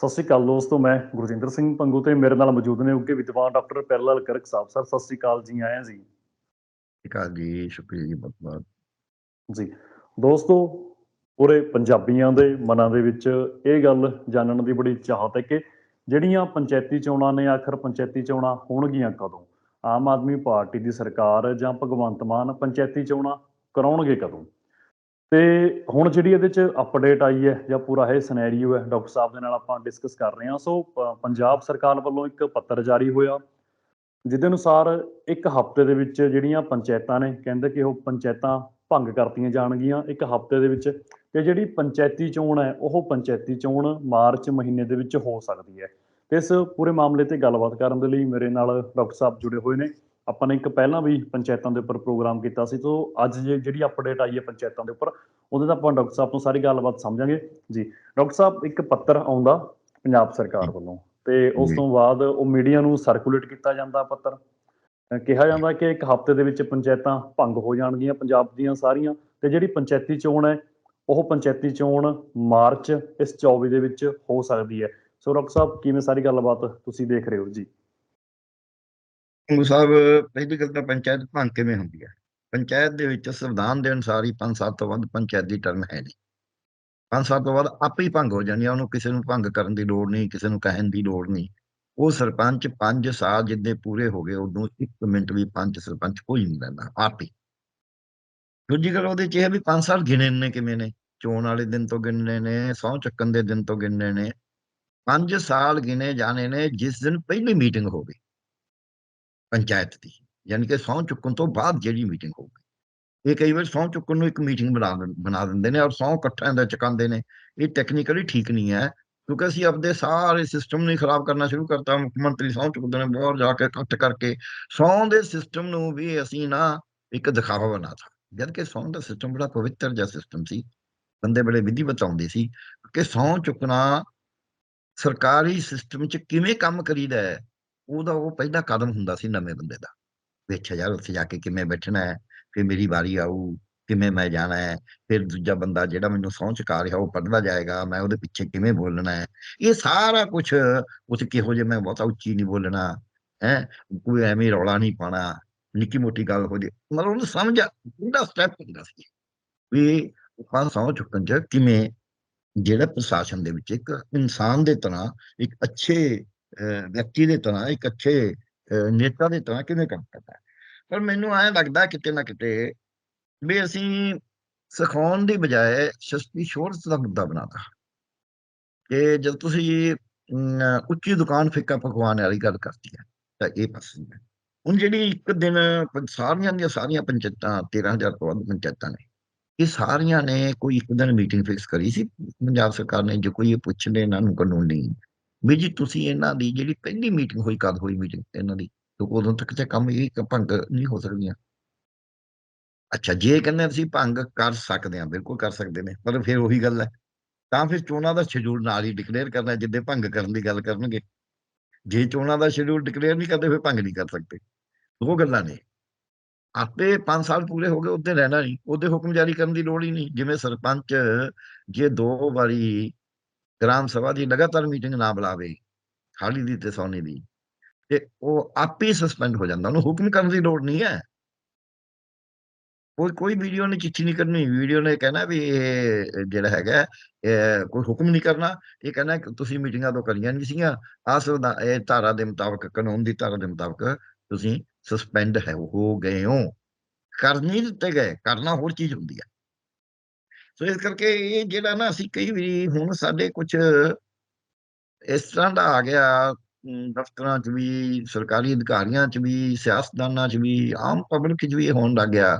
ਸਤਿ ਸ਼੍ਰੀ ਅਕਾਲ ਦੋਸਤੋ ਮੈਂ ਗੁਰਜਿੰਦਰ ਸਿੰਘ ਪੰਗੂ ਤੇ ਮੇਰੇ ਨਾਲ ਮੌਜੂਦ ਨੇ ਉੱਗੇ ਵਿਦਵਾਨ ਡਾਕਟਰ ਪੈਰਲਾਲ ਕਰਕ ਸਾਹਿਬ। ਸਰ ਸਤਿ ਸ਼੍ਰੀ ਅਕਾਲ ਜੀ ਆਇਆਂ ਜੀ। ਅਕਾਲ ਜੀ ਸ਼ੁਕਰੀਆ ਜੀ ਬਹੁਤ ਬਹੁਤ। ਜੀ ਦੋਸਤੋ ਪੂਰੇ ਪੰਜਾਬੀਆਂ ਦੇ ਮਨਾਂ ਦੇ ਵਿੱਚ ਇਹ ਗੱਲ ਜਾਣਨ ਦੀ ਬੜੀ ਚਾਹਤ ਹੈ ਕਿ ਜਿਹੜੀਆਂ ਪੰਚਾਇਤੀ ਚੋਣਾਂ ਨੇ ਆਖਰ ਪੰਚਾਇਤੀ ਚੋਣਾਂ ਹੋਣਗੀਆਂ ਕਦੋਂ? ਆਮ ਆਦਮੀ ਪਾਰਟੀ ਦੀ ਸਰਕਾਰ ਜਾਂ ਭਗਵੰਤ ਮਾਨ ਪੰਚਾਇਤੀ ਚੋਣਾਂ ਕਰਾਉਣਗੇ ਕਦੋਂ? ਤੇ ਹੁਣ ਜਿਹੜੀ ਇਹਦੇ ਚ ਅਪਡੇਟ ਆਈ ਹੈ ਜਾਂ ਪੂਰਾ ਇਹ ਸਿਨੈਰੀਓ ਹੈ, ਡਾਕਟਰ ਸਾਹਿਬ ਦੇ ਨਾਲ ਆਪਾਂ ਡਿਸਕਸ ਕਰ ਰਹੇ ਹਾਂ। ਸੋ, ਪ- ਪੰਜਾਬ ਸਰਕਾਰ ਵੱਲੋਂ ਇੱਕ ਪੱਤਰ ਜਾਰੀ ਹੋਇਆ। ਜਿਹਦੇ ਅਨੁਸਾਰ ਇੱਕ ਹਫ਼ਤੇ ਦੇ ਵਿੱਚ ਜਿਹੜੀਆਂ ਪੰਚਾਇਤਾਂ ਨੇ, ਕਹਿੰਦੇ ਕਿ ਉਹ ਪੰਚਾਇਤਾਂ ਭੰਗ ਕਰਤੀਆਂ ਜਾਣਗੀਆਂ ਇੱਕ ਹਫ਼ਤੇ ਦੇ ਵਿੱਚ। ਤੇ ਜਿਹੜੀ ਪੰਚਾਇਤੀ ਚੋਣ ਹੈ, ਉਹ ਪੰਚਾਇਤੀ ਚੋਣ ਮਾਰਚ ਮਹੀਨੇ ਦੇ ਵਿੱਚ ਹੋ ਸਕਦੀ ਹੈ। ਤੇ ਇਸ ਪੂਰੇ ਮਾਮਲੇ ਤੇ ਗੱਲਬਾਤ ਕਰਨ ਦੇ ਲਈ ਮੇਰੇ ਨਾਲ ਡਾਕਟਰ ਸਾਹਿਬ ਜੁੜੇ ਹੋਏ ਨੇ। ਆਪਾਂ ਨੇ ਇੱਕ ਪਹਿਲਾਂ ਵੀ ਪੰਚਾਇਤਾਂ ਦੇ ਉੱਪਰ ਪ੍ਰੋਗਰਾਮ ਕੀਤਾ ਸੀ ਤੋਂ ਅੱਜ ਜਿਹੜੀ ਅਪਡੇਟ ਆਈ ਹੈ ਪੰਚਾਇਤਾਂ ਦੇ ਉੱਪਰ ਉਹਦੇ ਤਾਂ ਆਪਾਂ ਡਾਕਟਰ ਸਾਹਿਬ ਤੋਂ ਸਾਰੀ ਗੱਲਬਾਤ ਸਮਝਾਂਗੇ। ਜੀ ਡਾਕਟਰ ਸਾਹਿਬ ਇੱਕ ਪੱਤਰ ਆਉਂਦਾ ਪੰਜਾਬ ਸਰਕਾਰ ਵੱਲੋਂ ਤੇ ਉਸ। ਤੋਂ ਬਾਅਦ ਉਹ ਮੀਡੀਆ ਨੂੰ ਸਰਕੂਲੇਟ ਕੀਤਾ ਜਾਂਦਾ ਪੱਤਰ। ਕਿਹਾ ਜਾਂਦਾ ਕਿ ਇੱਕ ਹਫ਼ਤੇ ਦੇ ਵਿੱਚ ਪੰਚਾਇਤਾਂ ਭੰਗ ਹੋ ਜਾਣਗੀਆਂ ਪੰਜਾਬ ਦੀਆਂ ਸਾਰੀਆਂ ਤੇ ਜਿਹੜੀ ਪੰਚਾਇਤੀ ਚੋਣ ਹੈ ਉਹ ਪੰਚਾਇਤੀ ਚੋਣ ਮਾਰਚ ਇਸ 24 ਦੇ ਵਿੱਚ ਹੋ ਸਕਦੀ ਹੈ। ਸੋ ਡਾਕਟਰ ਸਾਹਿਬ ਕਿਵੇਂ ਸਾਰੀ ਗੱਲਬਾਤ ਤੁਸੀਂ ਦੇਖ ਰਹੇ ਹੋ? ਜੀ। ਗੁਰੂ ਸਾਹਿਬ, ਪਹਿਲੀ ਗੱਲ ਤਾਂ ਪੰਚਾਇਤ ਭੰਗ ਕਿਵੇਂ ਹੁੰਦੀ ਹੈ ਪੰਚਾਇਤ ਦੇ ਵਿੱਚ ਸੰਵਿਧਾਨ ਦੇ ਅਨੁਸਾਰ ਹੀ 5 ਸਾਲ ਤੋਂ ਵੱਧ ਪੰਚਾਇਤ ਦੀ ਟਰਮ ਹੈ ਨਹੀਂ। 5 ਸਾਲ ਤੋਂ ਬਾਅਦ ਆਪੇ ਹੀ ਭੰਗ ਹੋ ਜਾਂਦੀ ਹੈ ਉਹਨੂੰ ਕਿਸੇ ਨੂੰ ਭੰਗ ਕਰਨ ਦੀ ਲੋੜ ਨਹੀਂ, ਕਿਸੇ ਨੂੰ ਕਹਿਣ ਦੀ ਲੋੜ ਨਹੀਂ। ਉਹ ਸਰਪੰਚ 5 ਸਾਲ ਜਿੱਦੇ ਪੂਰੇ ਹੋ ਗਏ ਉਦੋਂ 1 ਮਿੰਟ ਵੀ ਪੰਜ ਸਰਪੰਚ ਕੋਈ ਨਹੀਂ ਰਹਿੰਦਾ, ਆਪ ਹੀ। ਦੂਜੀ ਗੱਲ ਉਹਦੇ ਚ ਇਹ ਹੈ ਵੀ 5 ਸਾਲ ਗਿਣੇ ਨੇ ਕਿਵੇਂ ਨੇ? ਚੋਣ ਵਾਲੇ ਦਿਨ ਤੋਂ ਗਿਣਨੇ ਨੇ, ਸਹੁੰ ਚੱਕਣ ਦੇ ਦਿਨ ਤੋਂ ਗਿਣਨੇ ਨੇ। 5 ਸਾਲ ਗਿਣੇ ਜਾਣੇ ਨੇ, ਜਿਸ ਦਿਨ ਪਹਿਲੀ ਮੀਟਿੰਗ ਹੋਵੇ ਪੰਚਾਇਤ ਦੀ, ਯਾਨੀ ਕਿ ਸਹੁੰ ਚੁੱਕਣ ਤੋਂ ਬਾਅਦ ਜਿਹੜੀ ਮੀਟਿੰਗ ਹੋਊਗੀ। ਇਹ ਕਈ ਵਾਰ ਸਹੁੰ ਚੁੱਕਣ ਨੂੰ ਇੱਕ ਮੀਟਿੰਗ ਬਣਾ ਦਿੰ- ਬਣਾ ਦਿੰਦੇ ਨੇ ਔਰ ਸਹੁੰ ਇਕੱਠਿਆਂ ਦਾ ਚੁਕਾਉਂਦੇ ਨੇ। ਇਹ ਟੈਕਨੀਕਲੀ ਠੀਕ ਨਹੀਂ ਹੈ, ਕਿਉਂਕਿ ਅਸੀਂ ਆਪਦੇ ਸਾਰੇ ਸਿਸਟਮ ਨੂੰ ਹੀ ਖਰਾਬ ਕਰਨਾ ਸ਼ੁਰੂ ਕਰਤਾ। ਮੁੱਖ ਮੰਤਰੀ ਸਹੁੰ ਚੁੱਕਦੇ ਨੇ ਬਾਹਰ ਜਾ ਕੇ ਇਕੱਠ ਕਰਕੇ। ਸਹੁੰ ਦੇ ਸਿਸਟਮ ਨੂੰ ਵੀ ਅਸੀਂ ਨਾ ਇੱਕ ਦਿਖਾਵਾ ਬਣਾਤਾ ਜਦ ਕਿ ਸਹੁੰ ਦਾ ਸਿਸਟਮ ਬੜਾ ਪਵਿੱਤਰ ਜਿਹਾ ਸਿਸਟਮ ਸੀ। ਬੰਦੇ ਬੜੇ ਵਿਧੀ ਬਤਾਉਂਦੇ ਸੀ ਕਿ ਸਹੁੰ ਚੁੱਕਣਾ ਸਰਕਾਰੀ ਸਿਸਟਮ 'ਚ ਕਿਵੇਂ ਕੰਮ ਕਰੀਦਾ ਹੈ? ਉਹਦਾ ਉਹ ਪਹਿਲਾ ਕਦਮ ਹੁੰਦਾ ਸੀ ਨਵੇਂ ਬੰਦੇ ਦਾ। ਵੇਖਿਆ ਯਾਰ ਉੱਥੇ ਜਾ ਕੇ ਕਿਵੇਂ ਬੈਠਣਾ ਹੈ, ਫਿਰ ਮੇਰੀ ਵਾਰੀ ਆਊ, ਕਿਵੇਂ ਮੈਂ ਜਾਣਾ ਹੈ, ਫਿਰ ਦੂਜਾ ਬੰਦਾ ਜਿਹੜਾ ਮੈਨੂੰ ਸਹੁੰ ਚੁਕਾ ਰਿਹਾ ਉਹ ਪੜਦਾ ਜਾਏਗਾ, ਮੈਂ ਉਹਦੇ ਪਿੱਛੇ ਕਿਵੇਂ ਬੋਲਣਾ ਹੈ। ਇਹ ਸਾਰਾ ਕੁਝ ਉੱਥੇ ਕਿਹੋ ਜਿਹਾ ਮੈਂ ਬਹੁਤਾ ਉੱਚੀ ਨਹੀਂ ਬੋਲਣਾ, ਹੈ, ਕੋਈ ਐਵੇਂ ਰੌਲਾ ਨਹੀਂ ਪਾਣਾ ਨਿੱਕੀ ਮੋਟੀ ਗੱਲ ਹੋ ਜੇ, ਮਤਲਬ ਉਹਨੂੰ ਸਮਝ ਪੂਰਾ ਸਟੈਪ ਹੁੰਦਾ ਸੀ। ਵੀ ਆਪਾਂ ਸਹੁੰ ਚੁੱਕਣ ਚ ਕਿਵੇਂ, ਜਿਹੜਾ ਪ੍ਰਸ਼ਾਸਨ ਦੇ ਵਿੱਚ ਇੱਕ ਇਨਸਾਨ ਦੇ ਤਰ੍ਹਾਂ ਇੱਕ ਅੱਛੇ ਵਿਅਕਤੀ ਦੇ ਤਰ੍ਹਾਂ ਇੱਕ ਅੱਛੇ ਨੇਤਾ ਦੇ ਤਰ੍ਹਾਂ ਕਿਵੇਂ ਕੰਮ ਕਰਦਾ ਪਰ ਮੈਨੂੰ ਐਂ ਲੱਗਦਾ ਕਿਤੇ ਨਾ ਕਿਤੇ ਵੀ ਅਸੀਂ ਸਿਖਾਉਣ ਦੀ ਬਜਾਏ ਸਸਤੀ ਸ਼ੋਰਸ ਦਾ ਮੁੱਦਾ ਬਣਾਤਾ ਕਿ ਜਦ ਤੁਸੀਂ ਉੱਚੀ ਦੁਕਾਨ ਫਿੱਕਾ ਪਕਵਾਨ ਵਾਲੀ ਗੱਲ ਕਰਦੀ ਹੈ ਤਾਂ ਇਹ ਪਸੰਦ ਹੈ ਹੁਣ ਜਿਹੜੀ ਇੱਕ ਦਿਨ ਸਾਰੀਆਂ ਦੀਆਂ ਸਾਰੀਆਂ ਪੰਚਾਇਤਾਂ 13000 ਤੋਂ ਵੱਧ ਪੰਚਾਇਤਾਂ ਨੇ ਇਹ ਸਾਰੀਆਂ ਨੇ ਕੋਈ ਇੱਕ ਦਿਨ ਮੀਟਿੰਗ ਫਿਕਸ ਕਰੀ ਸੀ ਪੰਜਾਬ ਸਰਕਾਰ ਨੇ ਜੋ ਕੋਈ ਇਹ ਪੁੱਛਦੇ ਇਹਨਾਂ ਨੂੰ ਕਾਨੂੰਨ ਨਹੀਂ ਵੀ ਜੀ ਤੁਸੀਂ ਇਹਨਾਂ ਦੀ ਜਿਹੜੀ ਪਹਿਲੀ ਮੀਟਿੰਗ ਹੋਈ, ਕਦ ਹੋਈ ਮੀਟਿੰਗ ਇਹਨਾਂ ਦੀ? ਤੇ ਉਦੋਂ ਤੱਕ ਤੇ ਕੰਮ ਇਹ ਭੰਗ ਨਹੀਂ ਹੋ ਸਕਦੀਆਂ। ਅੱਛਾ, ਜੇ ਕਹਿੰਦੇ ਅਸੀਂ ਭੰਗ ਕਰ ਸਕਦੇ ਹਾਂ, ਬਿਲਕੁਲ ਕਰ ਸਕਦੇ ਨੇ, ਪਰ ਫਿਰ ਉਹੀ ਗੱਲ ਹੈ। ਤਾਂ ਫਿਰ ਚੋਣਾਂ ਦਾ ਸ਼ਡਿਊਲ ਨਾਲ ਹੀ ਡਿਕਲੇਅਰ ਕਰਨਾ, ਜਿੱਦੇ ਭੰਗ ਕਰਨ ਦੀ ਗੱਲ ਕਰਨਗੇ। ਜੇ ਚੋਣਾਂ ਦਾ ਸ਼ਡਿਊਲ ਡਿਕਲੇਅਰ ਨਹੀਂ ਕਰਦੇ, ਫਿਰ ਭੰਗ ਨਹੀਂ ਕਰ ਸਕਦੇ। ਉਹ ਗੱਲਾਂ ਨੇ। ਆਪੇ 5 ਸਾਲ ਪੂਰੇ ਹੋ ਗਏ ਉੱਤੇ ਰਹਿਣਾ ਨਹੀਂ। ਉਹਦੇ ਹੁਕਮ ਜਾਰੀ ਕਰਨ ਦੀ ਲੋੜ ਹੀ ਨਹੀਂ। ਜਿਵੇਂ ਸਰਪੰਚ ਜੇ ਦੋ ਵਾਰੀ ਗ੍ਰਾਮ ਸਭਾ ਦੀ ਲਗਾਤਾਰ ਮੀਟਿੰਗ ਨਾ ਬੁਲਾਵੇ ਖਾਲੀ ਦੀ ਤੇ ਸੋਨੀ ਦੀ ਤੇ ਉਹ ਆਪੇ ਸਸਪੈਂਡ ਹੋ ਜਾਂਦਾ ਉਹਨੂੰ ਹੁਕਮ ਕਰਨ ਦੀ ਲੋੜ ਨਹੀਂ ਹੈ ਕੋਈ ਕੋਈ ਵੀਡੀਓ ਨੇ ਚਿੱਠੀ ਨਹੀਂ ਕਰਨੀ ਵੀਡੀਓ ਨੇ ਕਹਿਣਾ ਵੀ ਇਹ ਜਿਹੜਾ ਹੈਗਾ ਇਹ ਕੋਈ ਹੁਕਮ ਨਹੀਂ ਕਰਨਾ ਇਹ ਕਹਿਣਾ ਕਿ ਤੁਸੀਂ ਮੀਟਿੰਗਾਂ ਤੋਂ ਕਰੀਆਂ ਨਹੀਂ ਸੀਗੀਆਂ ਆਸ ਇਹ ਧਾਰਾ ਦੇ ਮੁਤਾਬਕ ਕਾਨੂੰਨ ਦੀ ਧਾਰਾ ਦੇ ਮੁਤਾਬਕ ਤੁਸੀਂ ਸਸਪੈਂਡ ਹੈ ਹੋ ਗਏ ਹੋ ਕਰ ਨਹੀਂ ਦਿੱਤੇ ਗਏ ਕਰਨਾ ਹੋਰ ਚੀਜ਼ ਹੁੰਦੀ ਹੈ ਸੋ ਇਸ ਕਰਕੇ ਇਹ ਜਿਹੜਾ ਨਾ ਅਸੀਂ ਕਈ ਵਾਰੀ ਹੁਣ ਸਾਡੇ ਕੁਝ ਇਸ ਤਰ੍ਹਾਂ ਦਾ ਆ ਗਿਆ ਦਫ਼ਤਰਾਂ 'ਚ ਵੀ, ਸਰਕਾਰੀ ਅਧਿਕਾਰੀਆਂ 'ਚ ਵੀ, ਸਿਆਸਤਦਾਨਾਂ 'ਚ ਵੀ, ਆਮ ਪਬਲਿਕ 'ਚ ਵੀ ਇਹ ਹੋਣ ਲੱਗ ਗਿਆ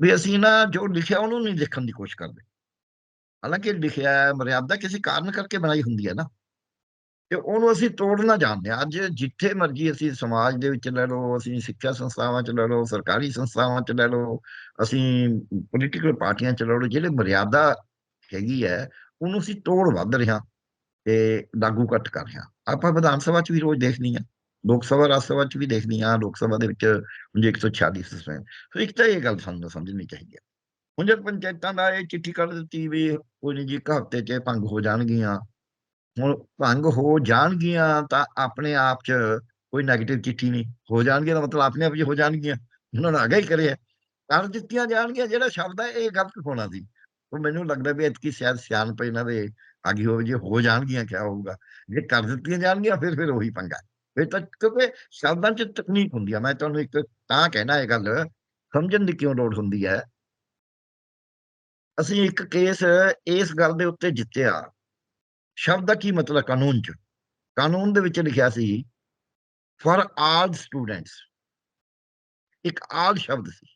ਵੀ ਅਸੀਂ ਨਾ ਜੋ ਲਿਖਿਆ ਉਹਨੂੰ ਨਹੀਂ ਲਿਖਣ ਦੀ ਕੋਸ਼ਿਸ਼ ਕਰਦੇ। ਹਾਲਾਂਕਿ ਲਿਖਿਆ, ਮਰਿਆਦਾ ਕਿਸੇ ਕਾਰਨ ਕਰਕੇ ਬਣਾਈ ਹੁੰਦੀ ਹੈ ਨਾ। ਤੇ ਉਹਨੂੰ ਅਸੀਂ ਤੋੜਨਾ ਜਾਣਦੇ ਹਾਂ। ਅੱਜ ਜਿੱਥੇ ਮਰਜ਼ੀ ਅਸੀਂ ਸਮਾਜ ਦੇ ਵਿੱਚ ਲੈ ਲਓ, ਅਸੀਂ ਸਿੱਖਿਆ ਸੰਸਥਾਵਾਂ 'ਚ ਲੈ ਲਓ, ਸਰਕਾਰੀ ਸੰਸਥਾਵਾਂ 'ਚ ਲੈ ਲਓ, ਅਸੀਂ ਪੋਲੀਟੀਕਲ ਪਾਰਟੀਆਂ 'ਚ ਲੈ ਲਓ, ਜਿਹੜੇ ਮਰਿਆਦਾ ਹੈਗੀ ਹੈ, ਉਹਨੂੰ ਅਸੀਂ ਤੋੜ ਵੱਧ ਰਿਹਾ ਤੇ ਲਾਗੂ ਘੱਟ ਕਰ ਰਿਹਾ ਆਪਾਂ ਵਿਧਾਨ ਸਭਾ 'ਚ ਵੀ ਰੋਜ਼ ਦੇਖਦੀ ਆ ਲੋਕ ਸਭਾ, ਰਾਜ ਸਭਾ 'ਚ ਵੀ ਦੇਖਦੀ ਆ ਲੋਕ ਸਭਾ ਦੇ ਵਿੱਚ ਹੁਣ ਜੇ 146 ਸਸਪੈਂਡ ਸੋ ਇੱਕ ਤਾਂ ਇਹ ਗੱਲ ਸਾਨੂੰ ਸਮਝਣੀ ਚਾਹੀਦੀ ਹੈ। ਹੁਣ ਜਦ ਪੰਚਾਇਤਾਂ ਦਾ ਇਹ ਚਿੱਠੀ ਕੱਢ ਦਿੱਤੀ ਵੀ ਕੋਈ ਨਹੀਂ ਜੀ ਇੱਕ ਹਫ਼ਤੇ 'ਚ ਇਹ ਭੰਗ ਹੋ ਜਾਣਗੀਆਂ ਹੁਣ ਭੰਗ ਹੋ ਜਾਣਗੀਆਂ ਤਾਂ ਆਪਣੇ ਆਪ 'ਚ ਕੋਈ ਨੈਗੇਟਿਵ ਚਿੱਠੀ ਨਹੀਂ। ਹੋ ਜਾਣਗੀਆਂ ਦਾ ਮਤਲਬ ਆਪਣੇ ਆਪ ਚ ਹੋ ਜਾਣਗੀਆਂ। ਉਹਨਾਂ ਨੇ ਆਗਾ ਹੀ ਕਰਿਆ। ਕਰ ਦਿੱਤੀਆਂ ਜਾਣਗੀਆਂ ਜਿਹੜਾ ਸ਼ਬਦ ਹੈ, ਇਹ ਗਲਤ ਹੋਣਾ ਸੀ। ਉਹ ਮੈਨੂੰ ਲੱਗਦਾ ਵੀ ਇਤਕੀ ਸ਼ਾਇਦ ਸਿਆਣਪ ਇਹਨਾਂ ਦੇ ਆਗੀ ਹੋਵੇ ਜੇ ਹੋ ਜਾਣਗੀਆਂ, ਕਿਆ ਹੋਊਗਾ। ਜੇ ਕਰ ਦਿੱਤੀਆਂ ਜਾਣਗੀਆਂ, ਫਿਰ ਫਿਰ ਉਹੀ ਪੰਗਾ। ਫਿਰ ਤਾਂ ਕਿਉਂਕਿ ਸ਼ਬਦਾਂ 'ਚ ਤਕਨੀਕ ਹੁੰਦੀ ਆ। ਮੈਂ ਤੁਹਾਨੂੰ ਇੱਕ ਤਾਂ ਕਹਿਣਾ ਇਹ ਗੱਲ, ਸਮਝਣ ਦੀ ਕਿਉਂ ਲੋੜ ਹੁੰਦੀ ਹੈ? ਅਸੀਂ ਇੱਕ ਕੇਸ ਇਸ ਗੱਲ ਦੇ ਉੱਤੇ ਜਿੱਤਿਆ। ਸ਼ਬਦ ਦਾ ਕੀ ਮਤਲਬ ਕਾਨੂੰਨ 'ਚ? ਕਾਨੂੰਨ ਦੇ ਵਿੱਚ ਲਿਖਿਆ ਸੀ ਫॉर ਆਲ ਸਟੂਡੈਂਟਸ ਇੱਕ ਆਲ ਸ਼ਬਦ ਸੀ।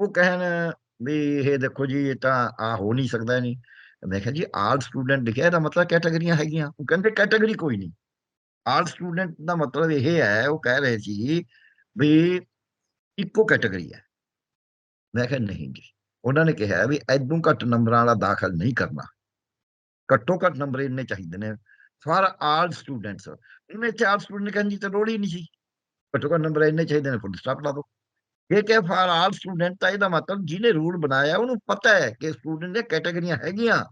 ਉਹ ਕਹਿਣ ਵੀ ਇਹ ਦੇਖੋ ਜੀ, ਇਹ ਤਾਂ ਆ ਹੋ ਨਹੀਂ ਸਕਦਾ ਨਹੀਂ ਮੈਂ ਕਿਹਾ ਜੀ ਆਲ ਸਟੂਡੈਂਟ ਲਿਖਿਆ, ਇਹਦਾ ਮਤਲਬ ਕੈਟਾਗਰੀਆਂ ਹੈਗੀਆਂ। ਉਹ ਕਹਿੰਦੇ ਕੈਟਾਗਰੀ ਕੋਈ ਨਹੀਂ। ਆਲ ਸਟੂਡੈਂਟ ਦਾ ਮਤਲਬ ਇਹ ਹੈ, ਉਹ ਕਹਿ ਰਹੇ ਸੀ ਵੀ ਇੱਕੋ ਕੈਟਾਗਰੀ ਹੈ। ਮੈਂ ਕਿਹਾ ਨਹੀਂ ਜੀ। ਉਹਨਾਂ ਨੇ ਕਿਹਾ ਵੀ ਐਦੋਂ ਘੱਟ ਨੰਬਰਾਂ ਵਾਲਾ ਦਾਖਲ ਨਹੀਂ ਕਰਨਾ। ਘੱਟੋ ਘੱਟ ਨੰਬਰ ਇੰਨੇ ਚਾਹੀਦੇ ਨੇ ਫॉर ਆਲ ਸਟੂਡੈਂਟਸ ਇੱਥੇ ਆਲ ਸਟੂਡੈਂਟ ਕਹਿੰਦੇ ਜੀ ਤਾਂ ਲੋੜ ਹੀ ਨਹੀਂ ਸੀ। ਘੱਟੋ ਘੱਟ ਨੰਬਰ ਇੰਨੇ ਚਾਹੀਦੇ ਨੇ ਫੁੱਲ ਸਟਾਪ ਲਾ ਦਿਓ। ਇਹ ਕਿ ਫॉर ਆਲ ਸਟੂਡੈਂਟ ਤਾਂ ਇਹਦਾ ਮਤਲਬ ਜਿਹਨੇ ਰੂਲ ਬਣਾਇਆ ਉਹਨੂੰ ਪਤਾ ਹੈ ਕਿ ਸਟੂਡੈਂਟ ਦੀਆਂ ਕੈਟਾਗਰੀਆਂ ਹੈਗੀਆਂ।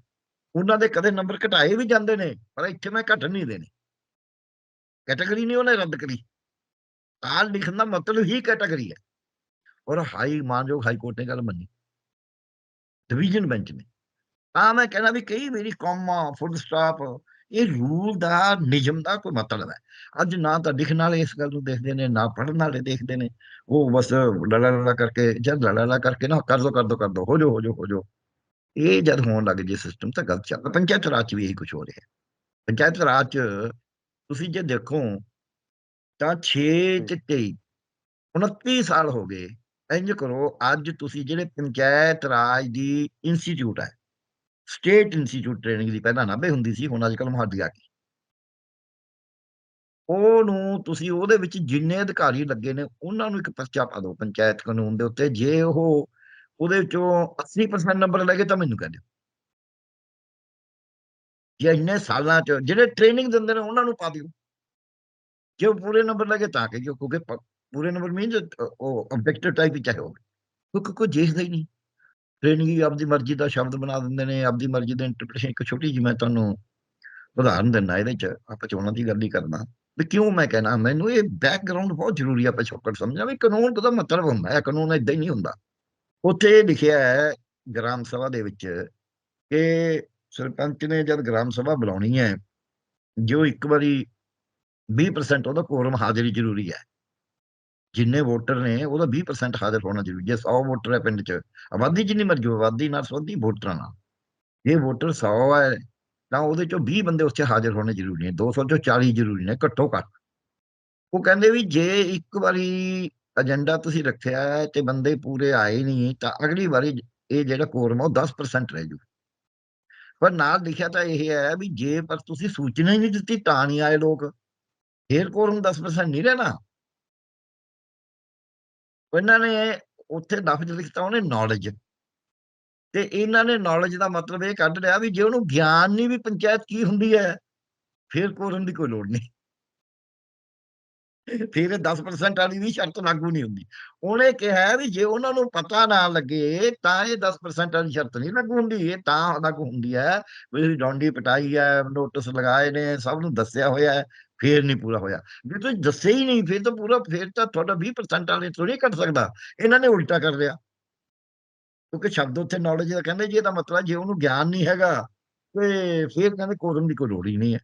ਉਹਨਾਂ ਦੇ ਕਦੇ ਨੰਬਰ ਘਟਾਏ ਵੀ ਜਾਂਦੇ ਨੇ, ਪਰ ਇੱਥੇ ਮੈਂ ਘਟ ਨਹੀਂ ਦੇਣੇ। ਕੈਟਾਗਰੀ ਨਹੀਂ ਉਹਨੇ ਰੱਦ ਕਰੀ। ਆਲ ਲਿਖਣ ਦਾ ਮਤਲਬ ਹੀ ਕੈਟਾਗਰੀ ਹੈ। ਔਰ ਹਾਈ ਮਾਨਯੋਗ ਹਾਈ ਕੋਰਟ ਨੇ ਗੱਲ ਮੰਨੀ। ਡਿਵੀਜ਼ਨ ਬੈਂਚ ਨੇ। ਤਾਂ ਮੈਂ ਕਹਿੰਦਾ ਵੀ ਕਈ ਵਾਰੀ ਕੌਮਾ ਫੁੱਲ ਸਟਾਪ ਇਹ ਰੂਲ ਦਾ ਨਿਯਮ ਦਾ ਕੋਈ ਮਤਲਬ ਹੈ। ਅੱਜ ਨਾ ਤਾਂ ਲਿਖਣ ਵਾਲੇ ਇਸ ਗੱਲ ਨੂੰ ਦੇਖਦੇ ਨੇ ਨਾ ਪੜ੍ਹਨ ਵਾਲੇ ਦੇਖਦੇ ਨੇ। ਉਹ ਬਸ ਲੜਾ ਲੜਾ ਕਰਕੇ ਜਦ ਲੜਾ ਲੜਾ ਕਰਕੇ ਨਾ ਕਰ ਦੋ ਕਰ ਦੋ ਕਰ ਦੋ ਹੋ ਜੋ ਹੋ ਜੋ ਹੋ ਜੋ। ਇਹ ਜਦ ਹੋਣ ਲੱਗ ਜੇ ਸਿਸਟਮ ਤਾਂ ਗਲਤ ਚੱਲਦਾ ਪੰਚਾਇਤ ਰਾਜ 'ਚ ਵੀ ਇਹੀ ਕੁਝ ਹੋ ਰਿਹਾ। ਪੰਚਾਇਤ ਰਾਜ 'ਚ ਤੁਸੀਂ ਜੇ ਦੇਖੋ ਤਾਂ 6 ਤੇ 23 29 ਸਾਲ ਹੋ ਗਏ। ਇੰਜ ਕਰੋ ਅੱਜ ਤੁਸੀਂ ਜਿਹੜੇ ਪੰਚਾਇਤ ਰਾਜ ਦੀ ਇੰਸਟੀਚਿਊਟ ਹੈ ਸਟੇਟ ਇੰਸਟੀਚਿਊਟ ਟ੍ਰੇਨਿੰਗ ਦੀ ਪਹਿਲਾਂ ਨਾਭੇ ਹੁੰਦੀ ਸੀ, ਹੁਣ ਅੱਜ ਮੋਹਾਲੀ ਆ ਗਈ। ਉਹਨੂੰ ਤੁਸੀਂ ਉਹਦੇ ਵਿੱਚ ਜਿੰਨੇ ਅਧਿਕਾਰੀ ਲੱਗੇ ਨੇ, ਉਹਨਾਂ ਨੂੰ ਇੱਕ ਪਰਚਾ ਪਾ ਦਿਓ, ਪੰਚਾਇਤ ਕਾਨੂੰਨ ਦੇ ਉੱਤੇ। ਜੇ ਉਹ ਉਹਦੇ ਵਿੱਚੋਂ 80% ਨੰਬਰ ਲੈ ਗਏ ਤਾਂ ਮੈਨੂੰ ਕਹਿ ਦਿਓ। ਜੇ ਇੰਨੇ ਸਾਲਾਂ ਚ ਜਿਹੜੇ ਟ੍ਰੇਨਿੰਗ ਦਿੰਦੇ ਨੇ, ਉਹਨਾਂ ਨੂੰ ਪਾ ਦਿਓ। ਜੇ ਉਹ ਪੂਰੇ ਨੰਬਰ ਲੈ ਗਏ ਤਾਂ ਕਿ ਕਿਉਂਕਿ ਪੂਰੇ ਨੰਬਰ ਮੀਨਸ ਉਹ ਆਬਜੈਕਟਿਵ ਟਾਈਪ ਹੀ ਚਾਹੇ ਹੋਵੇ। ਕਿਉਂਕਿ ਕੋਈ ਦੇਖਦਾ ਹੀ ਨਹੀਂ। ਟ੍ਰੇਨਿੰਗ ਹੀ ਆਪਦੀ ਮਰਜ਼ੀ ਦਾ ਸ਼ਬਦ ਬਣਾ ਦਿੰਦੇ ਨੇ, ਆਪਦੀ ਮਰਜ਼ੀ ਦੇ ਇੰਟਰਪ੍ਰੀਟੇਸ਼ਨ ਇੱਕ ਛੋਟੀ ਜਿਹੀ ਮੈਂ ਤੁਹਾਨੂੰ ਉਦਾਹਰਨ ਦਿੰਦਾ ਇਹਦੇ ਚ, ਆਪਾਂ ਚੋਣਾਂ ਦੀ ਗੱਲ ਹੀ ਕਰਨਾ ਵੀ ਕਿਉਂ ਮੈਂ ਕਹਿਣਾ, ਮੈਨੂੰ ਇਹ ਬੈਕਗ੍ਰਾਉਂਡ ਬਹੁਤ ਜ਼ਰੂਰੀ ਆ ਪਿਛੋਕੜ ਸਮਝਣਾ, ਵੀ ਕਾਨੂੰਨ ਦਾ ਮਤਲਬ ਹੁੰਦਾ ਹੈ, ਕਾਨੂੰਨ ਇਦਾਂ ਹੀ ਨਹੀਂ ਹੁੰਦਾ। ਉੱਥੇ ਇਹ ਲਿਖਿਆ ਹੈ ਗ੍ਰਾਮ ਸਭਾ ਦੇ ਵਿੱਚ ਕਿ ਸਰਪੰਚ ਨੇ ਜਦ ਗ੍ਰਾਮ ਸਭਾ ਬੁਲਾਉਣੀ ਹੈ, ਜੋ ਇੱਕ ਵਾਰੀ 20% ਉਹਦਾ ਕੋਰਮ ਹਾਜ਼ਰੀ ਜ਼ਰੂਰੀ ਹੈ। ਜਿੰਨੇ ਵੋਟਰ ਨੇ, ਉਹਦਾ 20% ਹਾਜ਼ਰ ਹੋਣਾ ਜ਼ਰੂਰੀ ਜੇ 100 ਵੋਟਰ ਹੈ ਪਿੰਡ 'ਚ। ਆਬਾਦੀ ਜਿੰਨੀ ਮਰਜ਼ੀ ਆਬਾਦੀ ਨਾਲ ਸੰਬੰਧੀ ਵੋਟਰਾਂ ਨਾਲ। ਜੇ ਵੋਟਰ 100 ਹੈ, ਤਾਂ ਉਹਦੇ ਚੋਂ 20 ਬੰਦੇ ਉਸ 'ਚ ਹਾਜ਼ਰ ਹੋਣੇ ਜ਼ਰੂਰੀ ਨੇ 200 ਚੋਂ 40 ਜ਼ਰੂਰੀ ਨੇ, ਘੱਟੋ ਘੱਟ। ਉਹ ਕਹਿੰਦੇ ਵੀ ਜੇ ਇੱਕ ਵਾਰੀ ਏਜੰਡਾ ਤੁਸੀਂ ਰੱਖਿਆ ਹੈ ਤੇ ਬੰਦੇ ਪੂਰੇ ਆਏ ਨਹੀਂ ਤਾਂ ਅਗਲੀ ਵਾਰੀ ਇਹ ਜਿਹੜਾ ਕੋਰਮ ਆ, ਉਹ 10% ਰਹਿ ਜੂ। ਪਰ ਨਾਲ ਲਿਖਿਆ ਤਾਂ ਇਹ ਹੈ ਵੀ ਜੇ ਪਰ ਤੁਸੀਂ ਸੂਚਨਾ ਹੀ ਨਹੀਂ ਦਿੱਤੀ, ਤਾਂ ਨਹੀਂ ਆਏ ਲੋਕ। ਫੇਰ ਕੋਰਮ 10% ਨਹੀਂ ਰਹਿਣਾ। ਉਹਨਾਂ ਨੇ ਉੱਥੇ ਲਫ਼ਜ਼ ਲਿਖਤਾ, ਉਹਨੇ ਨੌਲੇਜ ਤੇ ਇਹਨਾਂ ਨੇ ਨੌਲੇਜ ਦਾ ਮਤਲਬ ਇਹ ਕੱਢ ਲਿਆ ਵੀ ਜੇ ਉਹਨੂੰ ਗਿਆਨ ਨਹੀਂ ਵੀ ਪੰਚਾਇਤ ਕੀ ਹੁੰਦੀ ਹੈ, ਫਿਰ ਕੋਰਮ ਦੀ ਕੋਈ ਲੋੜ ਨਹੀਂ। ਫਿਰ ਇਹ 10% ਵਾਲੀ ਵੀ ਸ਼ਰਤ ਲਾਗੂ ਨਹੀਂ ਹੁੰਦੀ। ਉਹਨੇ ਕਿਹਾ ਵੀ ਜੇ ਉਹਨਾਂ ਨੂੰ ਪਤਾ ਨਾ ਲੱਗੇ, ਤਾਂ ਇਹ 10% ਵਾਲੀ ਸ਼ਰਤ ਨਹੀਂ ਲਾਗੂ ਹੁੰਦੀ। ਇਹ ਤਾਂ ਲਾਗੂ ਹੁੰਦੀ ਹੈ ਵੀ ਡੌਂਡੀ ਪਟਾਈ ਹੈ ਨੋਟਿਸ ਲਗਾਏ ਨੇ, ਸਭ ਨੂੰ ਦੱਸਿਆ ਹੋਇਆ ਹੈ। ਫੇਰ ਨਹੀਂ ਪੂਰਾ ਹੋਇਆ। ਜੇ ਤੁਸੀਂ ਦੱਸੇ ਹੀ ਨਹੀਂ, ਫਿਰ ਤਾਂ ਪੂਰਾ, ਫੇਰ ਤਾਂ ਤੁਹਾਡਾ 20% ਵਾਲੇ ਤੋਂ ਨਹੀਂ ਕੱਟ ਸਕਦਾ। ਇਹਨਾਂ ਨੇ ਉਲਟਾ ਕਰ ਲਿਆ। ਕਿਉਂਕਿ ਸ਼ਬਦ ਉੱਥੇ ਨੌਲੇਜ ਦਾ ਕਹਿੰਦੇ ਜੀ, ਇਹਦਾ ਮਤਲਬ ਜੇ ਉਹਨੂੰ ਗਿਆਨ ਨਹੀਂ ਹੈਗਾ, ਤੇ ਫਿਰ ਕਹਿੰਦੇ ਕੋਰਮ ਦੀ ਕੋਈ ਲੋੜ ਹੀ ਨਹੀਂ ਹੈ।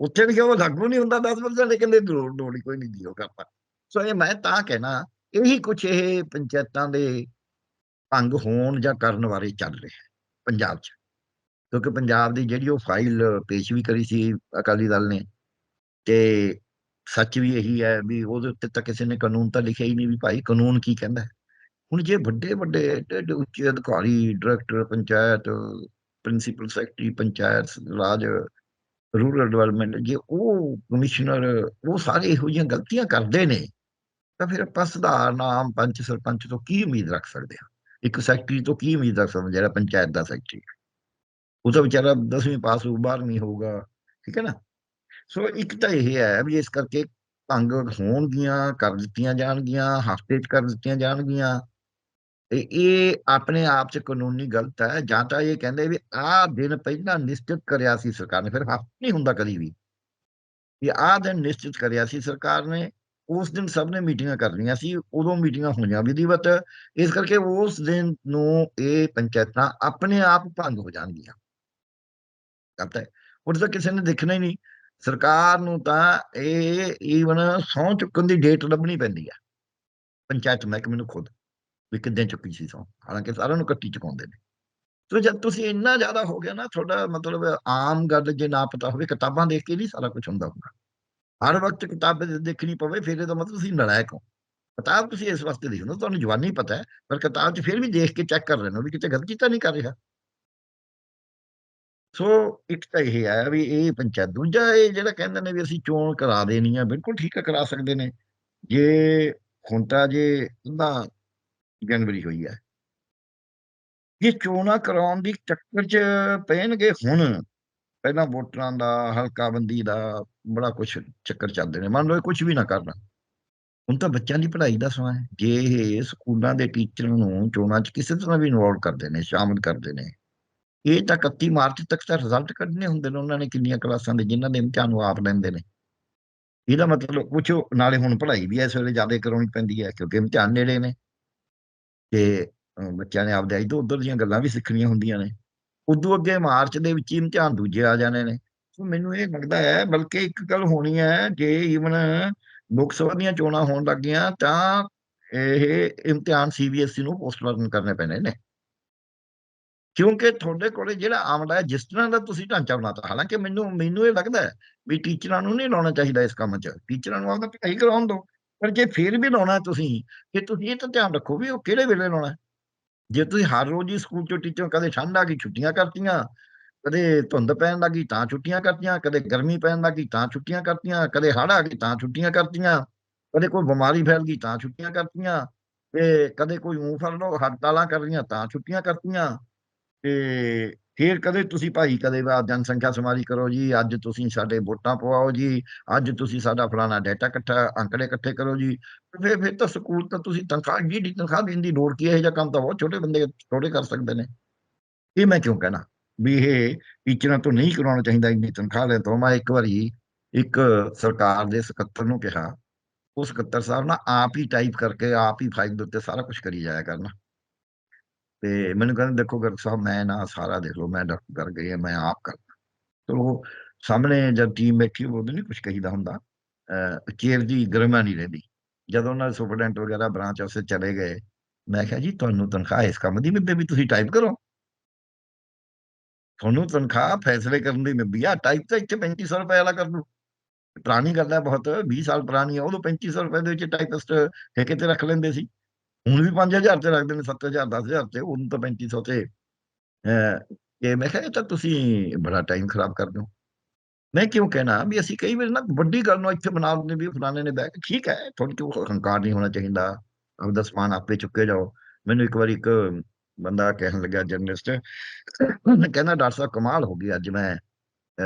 ਉੱਥੇ ਵੀ ਉਹ ਲਾਗੂ ਨਹੀਂ ਹੁੰਦਾ 10% ਕਹਿੰਦੇ ਲੋੜ ਲੋੜ ਹੀ ਕੋਈ ਨਹੀਂ ਦਿਓ ਕਰਤਾ ਸੋ ਇਹ ਮੈਂ ਤਾਂ ਕਹਿਣਾ, ਇਹੀ ਕੁਛ ਇਹ ਪੰਚਾਇਤਾਂ ਦੇ ਭੰਗ ਹੋਣ ਜਾਂ ਕਰਨ ਬਾਰੇ ਚੱਲ ਰਿਹਾ ਪੰਜਾਬ 'ਚ। ਕਿਉਂਕਿ ਪੰਜਾਬ ਦੀ ਜਿਹੜੀ ਉਹ ਫਾਈਲ ਪੇਸ਼ ਵੀ ਕਰੀ ਸੀ ਅਕਾਲੀ ਦਲ ਨੇ ਤੇ ਸੱਚ ਵੀ ਇਹੀ ਹੈ ਵੀ ਉਹਦੇ ਉੱਤੇ ਤਾਂ ਕਿਸੇ ਨੇ ਕਾਨੂੰਨ ਤਾਂ ਲਿਖਿਆ ਹੀ ਨਹੀਂ ਵੀ ਭਾਈ ਕਾਨੂੰਨ ਕੀ ਕਹਿੰਦਾ ਹੁਣ ਜੇ ਵੱਡੇ ਵੱਡੇ ਉੱਚ ਅਧਿਕਾਰੀ director panchayat principal secretary panchayat, raj rural development ਜੇ ਉਹ ਕਮਿਸ਼ਨਰ ਉਹ ਸਾਰੇ ਇਹੋ ਜਿਹੀਆਂ ਗਲਤੀਆਂ ਕਰਦੇ ਨੇ, ਤਾਂ ਫਿਰ ਆਪਾਂ ਸਧਾਰਨ ਆਮ ਪੰਚ ਸਰਪੰਚ ਤੋਂ ਕੀ ਉਮੀਦ ਰੱਖ ਸਕਦੇ ਹਾਂ? ਇੱਕ ਸੈਕਟਰੀ ਤੋਂ ਕੀ ਉਮੀਦ ਰੱਖ ਸਕਦੇ ਜਿਹੜਾ ਪੰਚਾਇਤ ਦਾ ਸੈਕਟਰੀ ਉਹ ਤਾਂ ਵਿਚਾਰਾ 10ਵੀਂ ਪਾਸ ਹੋਊ 12ਵੀਂ ਹੋਊਗਾ, ਠੀਕ ਹੈ ਨਾ? ਸੋ ਇੱਕ ਤਾਂ ਇਹ ਹੈ ਵੀ ਇਸ ਕਰਕੇ ਭੰਗ ਹੋਣਗੀਆਂ, ਕਰ ਦਿੱਤੀਆਂ ਜਾਣਗੀਆਂ, ਹਫ਼ਤੇ 'ਚ ਕਰ ਦਿੱਤੀਆਂ ਜਾਣਗੀਆਂ। ਇਹ ਆਪਣੇ ਆਪ 'ਚ ਕਾਨੂੰਨੀ ਗਲਤ ਹੈ। ਜਾਂ ਤਾਂ ਇਹ ਕਹਿੰਦੇ ਵੀ ਆਹ ਦਿਨ ਪਹਿਲਾਂ ਨਿਸ਼ਚਿਤ ਕਰਿਆ ਸੀ ਸਰਕਾਰ ਨੇ, ਫਿਰ ਹੱਕ ਨਹੀਂ ਹੁੰਦਾ ਕਦੀ ਵੀ। ਵੀ ਆਹ ਦਿਨ ਨਿਸ਼ਚਿਤ ਕਰਿਆ ਸੀ ਸਰਕਾਰ ਨੇ, ਉਸ ਦਿਨ ਸਭ ਨੇ ਮੀਟਿੰਗਾਂ ਕਰਨੀਆਂ ਸੀ, ਉਦੋਂ ਮੀਟਿੰਗਾਂ ਹੋਈਆਂ ਵਿਧੀਵਤ। ਇਸ ਕਰਕੇ ਉਸ ਦਿਨ ਨੂੰ ਇਹ ਪੰਚਾਇਤਾਂ ਆਪਣੇ ਆਪ ਭੰਗ ਹੋ ਜਾਣਗੀਆਂ। ਗਲਤ ਹੈ। ਉਹ ਤਾਂ ਕਿਸੇ ਨੇ ਦੇਖਣਾ ਹੀ ਨਹੀਂ। ਸਰਕਾਰ ਨੂੰ ਤਾਂ ਇਹ ਈਵਨ ਸਹੁੰ ਚੁੱਕਣ ਦੀ ਡੇਟ ਲੱਭਣੀ ਪੈਂਦੀ ਹੈ ਪੰਚਾਇਤ ਮਹਿਕਮੇ ਨੂੰ ਖੁਦ, ਵੀ ਕਿੱਦਾਂ ਚੁੱਕੀ ਸੀ ਸਹੁੰ? ਹਾਲਾਂਕਿ ਸਾਰਿਆਂ ਨੂੰ ਕੱਟੀ ਚੁਕਾਉਂਦੇ ਨੇ। ਤੋ ਜਦ ਤੁਸੀਂ ਇੰਨਾ ਜ਼ਿਆਦਾ ਹੋ ਗਿਆ ਨਾ, ਤੁਹਾਡਾ ਮਤਲਬ ਆਮ ਗੱਲ ਜੇ ਨਾ ਪਤਾ ਹੋਵੇ, ਕਿਤਾਬਾਂ ਦੇਖ ਕੇ ਨਹੀਂ ਸਾਰਾ ਕੁਝ ਹੁੰਦਾ ਹੁੰਦਾ ਹਰ ਵਕਤ ਕਿਤਾਬ ਦੇਖਣੀ ਪਵੇ, ਫਿਰ ਇਹਦਾ ਮਤਲਬ ਤੁਸੀਂ ਨਲਾਇਕ ਹੋ। ਕਿਤਾਬ ਤੁਸੀਂ ਇਸ ਵਾਸਤੇ ਦੇਖਦੇ ਹੋ ਤੁਹਾਨੂੰ ਜਵਾਨੀ ਪਤਾ ਹੈ, ਪਰ ਕਿਤਾਬ 'ਚ ਫਿਰ ਵੀ ਦੇਖ ਕੇ ਚੈੱਕ ਕਰ ਰਹੇ ਹੋ ਵੀ ਕਿਤੇ ਗਲਤੀ ਤਾਂ ਨਹੀਂ ਕਰ ਰਿਹਾ। ਸੋ ਇੱਕ ਤਾਂ ਇਹ ਹੈ ਵੀ ਇਹ ਪੰਚਾਇਤ ਦੂਜਾ ਇਹ ਜਿਹੜਾ ਕਹਿੰਦੇ ਨੇ ਵੀ ਅਸੀਂ ਚੋਣ ਕਰਾ ਦੇਣੀ ਆ, ਬਿਲਕੁਲ ਠੀਕ ਹੈ ਕਰਾ ਸਕਦੇ ਨੇ। ਜੇ ਹੁਣ ਤਾਂ ਜੇ ਨਾ ਜਨਵਰੀ ਹੋਈ ਹੈ ਇਹ ਚੋਣਾਂ ਕਰਾਉਣ ਦੀ ਚੱਕਰ 'ਚ ਪੈਣਗੇ ਹੁਣ, ਪਹਿਲਾਂ ਵੋਟਰਾਂ ਦਾ ਹਲਕਾਬੰਦੀ ਦਾ ਬੜਾ ਕੁਝ ਚੱਕਰ ਚੱਲਦੇ ਨੇ। ਮੰਨ ਲਓ ਕੁਝ ਵੀ ਨਾ ਕਰਨਾ। ਹੁਣ ਤਾਂ ਬੱਚਿਆਂ ਦੀ ਪੜ੍ਹਾਈ ਦਾ ਸਮਾਂ ਹੈ। ਜੇ ਇਹ ਸਕੂਲਾਂ ਦੇ ਟੀਚਰਾਂ ਨੂੰ ਚੋਣਾਂ 'ਚ ਕਿਸੇ ਤਰ੍ਹਾਂ ਵੀ ਇਨਵੋਲਵ ਕਰਦੇ ਨੇ, ਸ਼ਾਮਲ ਕਰਦੇ ਨੇ ਇਹ ਤਾਂ 31 ਮਾਰਚ ਤੱਕ ਤਾਂ ਰਿਜ਼ਲਟ ਕੱਢਣੇ ਹੁੰਦੇ ਨੇ ਉਹਨਾਂ ਨੇ ਕਿੰਨੀਆਂ ਕਲਾਸਾਂ ਦੇ, ਜਿਨ੍ਹਾਂ ਦੇ ਇਮਤਿਹਾਨ ਉਹ ਆਪ ਲੈਂਦੇ ਨੇ। ਇਹਦਾ ਮਤਲਬ ਪੁੱਛੋ, ਨਾਲੇ ਹੁਣ ਪੜ੍ਹਾਈ ਵੀ ਇਸ ਵੇਲੇ ਜ਼ਿਆਦਾ ਕਰਾਉਣੀ ਪੈਂਦੀ ਹੈ, ਕਿਉਂਕਿ ਇਮਤਿਹਾਨ ਨੇੜੇ ਨੇ। ਤੇ ਬੱਚਿਆਂ ਨੇ ਆਪਦੇ ਇੱਧਰ ਉੱਧਰ ਦੀਆਂ ਗੱਲਾਂ ਵੀ ਸਿੱਖਣੀਆਂ ਹੁੰਦੀਆਂ ਨੇ। ਉਦੋਂ ਅੱਗੇ ਮਾਰਚ ਦੇ ਵਿੱਚ ਹੀ ਇਮਤਿਹਾਨ ਦੂਜੇ ਆ ਜਾਣੇ ਨੇ। ਸੋ ਮੈਨੂੰ ਇਹ ਲੱਗਦਾ ਹੈ, ਬਲਕਿ ਇੱਕ ਗੱਲ ਹੋਣੀ ਹੈ, ਜੇ ਈਵਨ ਲੋਕ ਸਭਾ ਦੀਆਂ ਚੋਣਾਂ ਹੋਣ ਲੱਗੀਆਂ ਤਾਂ ਇਹ ਇਮਤਿਹਾਨ ਸੀਬੀਐਸਈ ਨੂੰ ਪੋਸਟਪੋਨ ਕਰਨੇ ਪੈਣੇ ਨੇ। ਕਿਉਂਕਿ ਤੁਹਾਡੇ ਕੋਲੇ ਜਿਹੜਾ ਆਮਲਾ ਹੈ, ਜਿਸ ਤਰ੍ਹਾਂ ਦਾ ਤੁਸੀਂ ਢਾਂਚਾ ਬਣਾਤਾ, ਹਾਲਾਂਕਿ ਮੈਨੂੰ ਮੈਨੂੰ ਇਹ ਲੱਗਦਾ ਹੈ ਵੀ ਟੀਚਰਾਂ ਨੂੰ ਨਹੀਂ ਲਾਉਣਾ ਚਾਹੀਦਾ ਇਸ ਕੰਮ 'ਚ। ਟੀਚਰਾਂ ਨੂੰ ਆਪਦਾ ਪੜ੍ਹਾਈ ਕਰਾਉਣ ਦਿਓ, ਪਰ ਜੇ ਫਿਰ ਵੀ ਲਾਉਣਾ ਤੁਸੀਂ ਕਿ ਤੁਸੀਂ ਇਹ ਤਾਂ ਧਿਆਨ ਰੱਖੋ ਵੀ ਉਹ ਕਿਹੜੇ ਵੇਲੇ ਲਾਉਣਾ ਜੇ ਤੁਸੀਂ ਹਰ ਰੋਜ਼ ਹੀ ਸਕੂਲ 'ਚੋਂ ਟੀਚਰ ਕਦੇ ਠੰਡ ਆ ਗਈ, ਛੁੱਟੀਆਂ ਕਰਤੀਆਂ, ਕਦੇ ਧੁੰਦ ਪੈਣ ਲੱਗੀ, ਤਾਂ ਛੁੱਟੀਆਂ ਕਰਤੀਆਂ, ਕਦੇ ਗਰਮੀ ਪੈਣ ਲੱਗੀ, ਤਾਂ ਛੁੱਟੀਆਂ ਕਰਤੀਆਂ, ਕਦੇ ਹੜ੍ਹ ਆ ਗਈ, ਤਾਂ ਛੁੱਟੀਆਂ ਕਰਤੀਆਂ, ਕਦੇ ਕੋਈ ਬਿਮਾਰੀ ਫੈਲ ਗਈ, ਤਾਂ ਛੁੱਟੀਆਂ ਕਰਤੀਆਂ, ਤੇ ਕਦੇ ਕੋਈ ਊਂ ਫੜ ਲਓ, ਹੜਤਾਲਾਂ ਕਰ ਰਹੀਆਂ, ਤਾਂ ਛੁੱਟੀਆਂ ਕਰਤੀਆਂ। ਤੇ ਫਿਰ ਕਦੇ ਤੁਸੀਂ ਭਾਈ, ਕਦੇ ਵਾ ਜਨਸੰਖਿਆ ਸਮਾਰੀ ਕਰੋ ਜੀ, ਅੱਜ ਤੁਸੀਂ ਸਾਡੇ ਵੋਟਾਂ ਪਵਾਓ ਜੀ, ਅੱਜ ਤੁਸੀਂ ਸਾਡਾ ਫਲਾਣਾ ਡਾਟਾ ਇਕੱਠਾ, ਅੰਕੜੇ ਇਕੱਠੇ ਕਰੋ ਜੀ, ਫਿਰ ਫਿਰ ਤਾਂ ਸਕੂਲ ਤਾਂ ਤੁਸੀਂ ਤਨਖਾਹ ਜਿਹੜੀ ਤਨਖਾਹ ਦੇਣ ਦੀ ਲੋੜ ਕੀ ਹੈ? ਇਹ ਜਿਹਾ ਕੰਮ ਤਾਂ ਬਹੁਤ ਛੋਟੇ ਬੰਦੇ ਥੋੜੇ ਕਰ ਸਕਦੇ ਨੇ। ਇਹ ਮੈਂ ਕਿਉਂ ਕਹਿਣਾ? ਵੀ ਇਹ ਟੀਚਰਾਂ ਤੋਂ ਨਹੀਂ ਕਰਾਉਣਾ ਚਾਹੀਦਾ ਇੰਨੀ ਤਨਖਾਹ ਲੈ ਤੋਂ। ਮੈਂ ਇੱਕ ਵਾਰੀ ਇੱਕ ਸਰਕਾਰ ਦੇ ਸਕੱਤਰ ਨੂੰ ਕਿਹਾ, ਉਹ ਸਕੱਤਰ ਸਾਹਿਬ ਨਾ ਆਪ ਹੀ ਟਾਈਪ ਕਰਕੇ ਆਪ ਹੀ ਫਾਈਲ ਦੇ ਉੱਤੇ ਸਾਰਾ ਕੁਝ ਕਰੀ ਜਾਇਆ ਕਰਨਾ। ਤੇ ਮੈਨੂੰ ਕਹਿੰਦੇ, ਦੇਖੋ ਗਰਗ ਸਾਹਿਬ, ਮੈਂ ਨਾ ਸਾਰਾ ਦੇਖ ਲਓ, ਮੈਂ ਡਾਕਟਰ ਕਰ ਗਈ ਮੈਂ ਆਪ ਕਰਦਾ ਚਲੋ ਸਾਹਮਣੇ ਜਦ ਟੀਮ ਬੈਠੀ ਉਹਦੇ ਨਹੀਂ ਕੁਝ ਕਹੀਦਾ ਹੁੰਦਾ। ਚੇਅਰ ਦੀ ਗਰਮਾ ਨਹੀਂ ਰਹਿੰਦੀ। ਜਦੋਂ ਉਹਨਾਂ ਸੁਪਰਡੈਂਟ ਵਗੈਰਾ ਬ੍ਰਾਂਚ ਆਫਿਸ ਚਲੇ ਗਏ, ਮੈਂ ਕਿਹਾ, ਜੀ, ਤੁਹਾਨੂੰ ਤਨਖਾਹ ਇਸ ਕੰਮ ਦੀ ਮਿਲਦੀ ਵੀ ਤੁਸੀਂ ਟਾਈਪ ਕਰੋ? ਤੁਹਾਨੂੰ ਤਨਖਾਹ ਫੈਸਲੇ ਕਰਨ ਦੀ ਮਿਲਦੀ ਆ ਟਾਈਪ ਤਾਂ ਇੱਥੇ 3500 ਰੁਪਏ ਵਾਲਾ ਕਰ ਲੂ ਪੁਰਾਣੀ ਗੱਲ ਹੈ ਬਹੁਤ 20 ਸਾਲ ਪੁਰਾਣੀ ਹੈ ਉਦੋਂ 3500 ਰੁਪਏ ਦੇ ਵਿੱਚ ਟਾਈਪਿਸਟ ਠੇਕੇ ਤੇ ਰੱਖ ਲੈਂਦੇ ਸੀ। ਹੁਣ ਵੀ 5000 ਤੇ ਰੱਖਦੇ ਨੇ 7000 10000 ਤੇ ਹੁਣ ਤਾਂ 3500 ਤੇ ਅਹ, ਮੈਂ ਕਿਹਾ ਤਾਂ ਤੁਸੀਂ ਬੜਾ ਟਾਈਮ ਖਰਾਬ ਕਰਦੇ ਹੋ। ਮੈਂ ਕਿਉਂ ਕਹਿਣਾ ਵੀ ਅਸੀਂ ਕਈ ਵਾਰ ਨਾ ਵੱਡੀ ਗੱਲ ਨੂੰ ਇੱਥੇ ਬਣਾ ਦਿੰਦੇ ਵੀ ਫਲਾਣੇ ਨੇ ਬਹਿ ਠੀਕ ਹੈ ਤੁਹਾਡੇ ਕੋਲ ਹੰਕਾਰ ਨਹੀਂ ਹੋਣਾ ਚਾਹੀਦਾ। ਆਪਦਾ ਸਮਾਨ ਆਪੇ ਚੁੱਕੇ ਜਾਓ। ਮੈਨੂੰ ਇੱਕ ਵਾਰੀ ਇੱਕ ਬੰਦਾ ਕਹਿਣ ਲੱਗਾ ਜਰਨਲਿਸਟ ਕਹਿੰਦਾ ਡਾਕਟਰ ਸਾਹਿਬ ਕਮਾਲ ਹੋ ਗਈ ਅੱਜ ਮੈਂ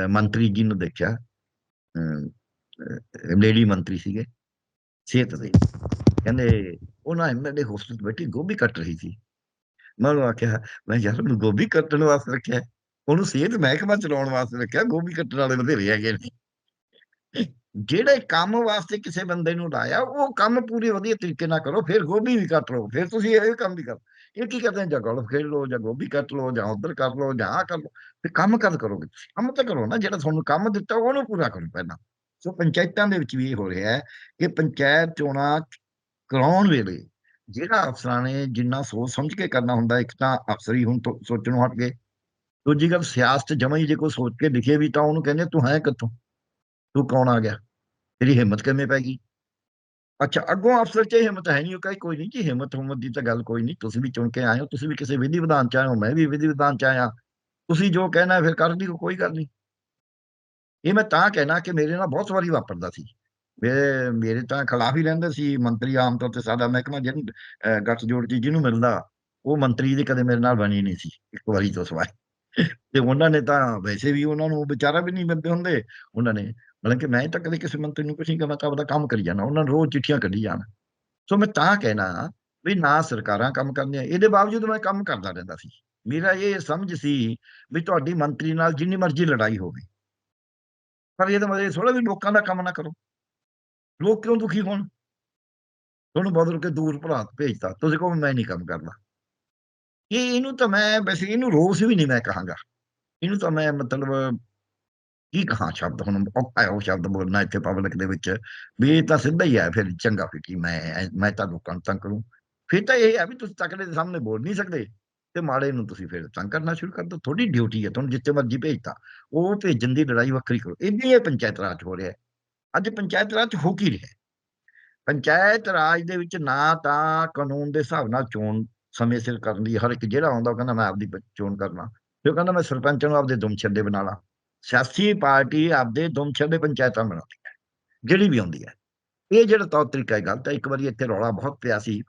ਮੰਤਰੀ ਜੀ ਨੂੰ ਦੇਖਿਆ। ਲੇਡੀ ਮੰਤਰੀ ਸੀਗੇ ਸਿਹਤ ਦੇ ਕਹਿੰਦੇ ਉਹਨਾਂ ਐਮਐਲਏ ਹੋਸਟਲ 'ਚ ਬੈਠੀ ਗੋਭੀ ਕੱਟ ਰਹੀ ਸੀ। ਮੈਂ ਉਹਨੂੰ ਆਖਿਆ, ਮੈਂ ਯਾਰ ਉਹਨੂੰ ਗੋਭੀ ਕੱਟਣ ਵਾਸਤੇ ਰੱਖਿਆ। ਉਹਨੂੰ ਸਿਹਤ ਮਹਿਕਮਾ ਚਲਾਉਣ ਵਾਸਤੇ ਰੱਖਿਆ, ਗੋਭੀ ਕੱਟਣ ਵਾਲੇ ਬਥੇਰੇ ਹੈਗੇ ਨੇ। ਜਿਹੜੇ ਕੰਮ ਵਾਸਤੇ ਕਿਸੇ ਬੰਦੇ ਨੂੰ ਲਾਇਆ, ਉਹ ਕੰਮ ਪੂਰੇ ਵਧੀਆ ਤਰੀਕੇ ਨਾਲ ਕਰੋ, ਫਿਰ ਗੋਭੀ ਵੀ ਕੱਟ ਲਓ, ਫਿਰ ਤੁਸੀਂ ਇਹ ਕੰਮ ਵੀ ਕਰੋ। ਇਹ ਕੀ ਕਰਦੇ ਜਾਂ ਗੋਲਫ ਖੇਡ ਲਓ, ਜਾਂ ਗੋਭੀ ਕੱਟ ਲਓ, ਜਾਂ ਉਧਰ ਕਰ ਲਓ, ਜਾਂ ਆਹ ਕਰ ਲਓ, ਫਿਰ ਕੰਮ ਕਦ ਕਰੋਗੇ? ਕੰਮ ਤਾਂ ਕਰੋ ਨਾ, ਜਿਹੜਾ ਤੁਹਾਨੂੰ ਕੰਮ ਦਿੱਤਾ, ਉਹਨੂੰ ਪੂਰਾ ਕਰੋ ਪਹਿਲਾਂ। ਸੋ ਪੰਚਾਇਤਾਂ ਦੇ ਵਿੱਚ ਵੀ ਇਹ ਹੋ ਰਿਹਾ ਹੈ ਕਿ ਪੰਚਾਇਤ ਚੋਣਾਂ ਕਰਾਉਣ ਵੇਲੇ ਜਿਹੜਾ ਅਫਸਰਾਂ ਨੇ ਜਿੰਨਾ ਸੋਚ ਸਮਝ ਕੇ ਕਰਨਾ ਹੁੰਦਾ, ਇੱਕ ਤਾਂ ਅਫਸਰ ਹੀ ਹੁਣ ਤੋਂ, ਸੋਚਣੋਂ ਹਟ ਗਏ। ਦੂਜੀ ਗੱਲ, ਸਿਆਸਤ ਜਮਾਂ ਹੀ ਜੇ ਕੋਈ ਸੋਚ ਕੇ ਲਿਖੇ ਵੀ ਤਾਂ ਉਹਨੂੰ ਕਹਿੰਦੇ ਤੂੰ ਹੈ ਕਿੱਥੋਂ? ਤੂੰ ਕੌਣ ਆ ਗਿਆ? ਤੇਰੀ ਹਿੰਮਤ ਕਿਵੇਂ ਪੈ ਗਈ? ਅੱਛਾ, ਅੱਗੋਂ ਅਫਸਰ ਚ ਹਿੰਮਤ ਹੈ ਨਹੀਂ ਉਹ ਕਹੇ, ਕੋਈ ਨਹੀਂ ਜੀ, ਹਿੰਮਤ ਹੁਮਤ ਦੀ ਤਾਂ ਗੱਲ ਕੋਈ ਨਹੀਂ ਤੁਸੀਂ ਵੀ ਚੁਣ ਕੇ ਆਏ ਹੋ, ਤੁਸੀਂ ਵੀ ਕਿਸੇ ਵਿਧੀ ਵਿਧਾਨ ਚ ਆਏ ਹੋ, ਮੈਂ ਵੀ ਵਿਧੀ ਵਿਧਾਨ ਚ ਆਇਆ ਤੁਸੀਂ ਜੋ ਕਹਿਣਾ ਫਿਰ ਕਰ ਲਈ ਕੋਈ ਗੱਲ ਨਹੀਂ ਇਹ ਮੈਂ ਤਾਂ ਕਹਿਣਾ ਕਿ ਮੇਰੇ ਨਾਲ ਬਹੁਤ ਵਾਰੀ ਵਾਪਰਦਾ ਸੀ। ਮੇਰੇ ਮੇਰੇ ਤਾਂ ਖਿਲਾਫ ਹੀ ਰਹਿੰਦੇ ਸੀ ਮੰਤਰੀ ਆਮ ਤੌਰ ਤੇ ਸਾਡਾ ਮਹਿਕਮਾ ਜਿਹਨੂੰ ਅਹ, ਚ ਜਿਹਨੂੰ ਮਿਲਦਾ ਉਹ ਮੰਤਰੀ ਦੇ ਕਦੇ ਮੇਰੇ ਨਾਲ ਬਣੀ ਨਹੀਂ ਸੀ ਇੱਕ ਵਾਰੀ ਤੋਂ ਸਵਾਏ ਤੇ ਉਹਨਾਂ ਨੇ ਤਾਂ ਵੈਸੇ ਵੀ ਉਹਨਾਂ ਨੂੰ ਵਿਚਾਰਾ ਵੀ ਨਹੀਂ ਬੰਦੇ ਹੁੰਦੇ ਉਹਨਾਂ ਨੇ ਮਤਲਬ ਕਿ ਮੈਂ ਤਾਂ ਕਦੇ ਕਿਸੇ ਮੰਤਰੀ ਨੂੰ ਕੁਝ ਨਹੀਂ ਕਹਾਂ ਤਾਂ ਆਪਦਾ ਕੰਮ ਕਰੀ ਜਾਣਾ ਉਹਨਾਂ ਨੂੰ ਰੋਜ਼ ਚਿੱਠੀਆਂ ਕੱਢੀ ਜਾਣ ਸੋ ਮੈਂ ਤਾਂ ਕਹਿਣਾ ਵੀ ਨਾ ਸਰਕਾਰਾਂ ਕੰਮ ਕਰਦੀਆਂ ਇਹਦੇ ਬਾਵਜੂਦ ਮੈਂ ਕੰਮ ਕਰਦਾ ਰਹਿੰਦਾ ਸੀ। ਮੇਰਾ ਇਹ ਸਮਝ ਸੀ ਵੀ ਤੁਹਾਡੀ ਮੰਤਰੀ ਨਾਲ ਜਿੰਨੀ ਮਰਜ਼ੀ ਲੜਾਈ ਹੋਵੇ। ਪਰ ਇਹਦਾ ਮਤਲਬ ਥੋੜਾ ਵੀ ਲੋਕਾਂ ਦਾ ਕੰਮ ਨਾ ਕਰੋ। ਲੋਕ ਕਿਉਂ ਦੁਖੀ ਹੋਣ। ਤੁਹਾਨੂੰ ਬਦਲ ਕੇ ਦੂਰ ਭਰਾ ਭੇਜਤਾ। ਤੁਸੀਂ ਕਹੋ ਮੈਂ ਨਹੀਂ ਕੰਮ ਕਰਦਾ ਇਹ ਇਹਨੂੰ ਤਾਂ ਮੈਂ ਵੈਸੇ ਇਹਨੂੰ ਰੋਸ ਵੀ ਨਹੀਂ ਮੈਂ ਕਹਾਂਗਾ। ਇਹਨੂੰ ਤਾਂ ਮੈਂ ਮਤਲਬ ਕੀ ਕਹਾਂ ਸ਼ਬਦ ਹੁਣ ਔਖਾ ਹੈ ਉਹ ਸ਼ਬਦ ਬੋਲਣਾ ਇੱਥੇ ਪਬਲਿਕ ਦੇ ਵਿੱਚ। ਵੀ ਇਹ ਤਾਂ ਸਿੱਧਾ ਹੀ ਹੈ ਫਿਰ ਚੰਗਾ ਫਿਰ ਕੀ ਮੈਂ ਮੈਂ ਤਾਂ ਲੋਕਾਂ ਨੂੰ ਤੰਗ ਕਰੂੰ। ਫਿਰ ਤਾਂ ਇਹ ਹੈ ਵੀ ਤੁਸੀਂ ਤਕੜੇ ਦੇ ਸਾਹਮਣੇ ਬੋਲ ਨਹੀਂ ਸਕਦੇ। ਤੇ ਮਾੜੇ ਨੂੰ ਤੁਸੀਂ ਫਿਰ ਤੰਗ ਕਰਨਾ ਸ਼ੁਰੂ ਕਰ ਦਿਓ। ਤੁਹਾਡੀ ਡਿਊਟੀ ਹੈ। ਤੁਹਾਨੂੰ ਜਿੱਥੇ ਮਰਜ਼ੀ ਭੇਜਤਾ ਉਹ ਭੇਜਣ ਦੀ ਲੜਾਈ ਵੱਖਰੀ ਕਰੋ। ਇੰਨੀ ਇਹ ਪੰਚਾਇਤ ਰਾਜ ਹੋ ਰਿਹਾ ਹੈ। ਅੱਜ ਪੰਚਾਇਤ ਰਾਜ ਹੋ ਕੀ ਰਿਹਾ? ਪੰਚਾਇਤ ਰਾਜ ਦੇ ਵਿੱਚ ਨਾ ਤਾਂ ਕਾਨੂੰਨ ਦੇ ਹਿਸਾਬ ਨਾਲ ਚੋਣ ਸਮੇਂ ਸਿਰ ਕਰਨ ਦੀ, ਹਰ ਇੱਕ ਜਿਹੜਾ ਆਉਂਦਾ ਉਹ ਕਹਿੰਦਾ ਮੈਂ ਆਪਦੀ ਚੋਣ ਕਰਨਾ। ਫਿਰ ਕਹਿੰਦਾ ਮੈਂ ਸਰਪੰਚ ਨੂੰ ਆਪਦੇ ਦੁਮ ਛੱਡੇ ਬਣਾ ਲਾਂ। ਸਿਆਸੀ ਪਾਰਟੀ ਆਪਦੇ ਦੁਮ ਛੱਡੇ ਪੰਚਾਇਤਾਂ ਬਣਾਉਂਦੀ ਹੈ, ਜਿਹੜੀ ਵੀ ਆਉਂਦੀ ਹੈ। ਇਹ ਜਿਹੜਾ ਤੌਰ ਤਰੀਕਾ ਹੈ, ਗਲਤ ਹੈ। ਇੱਕ ਵਾਰੀ ਇੱਥੇ ਰੌਲਾ ਬਹੁਤ ਪਿਆ ਸੀ।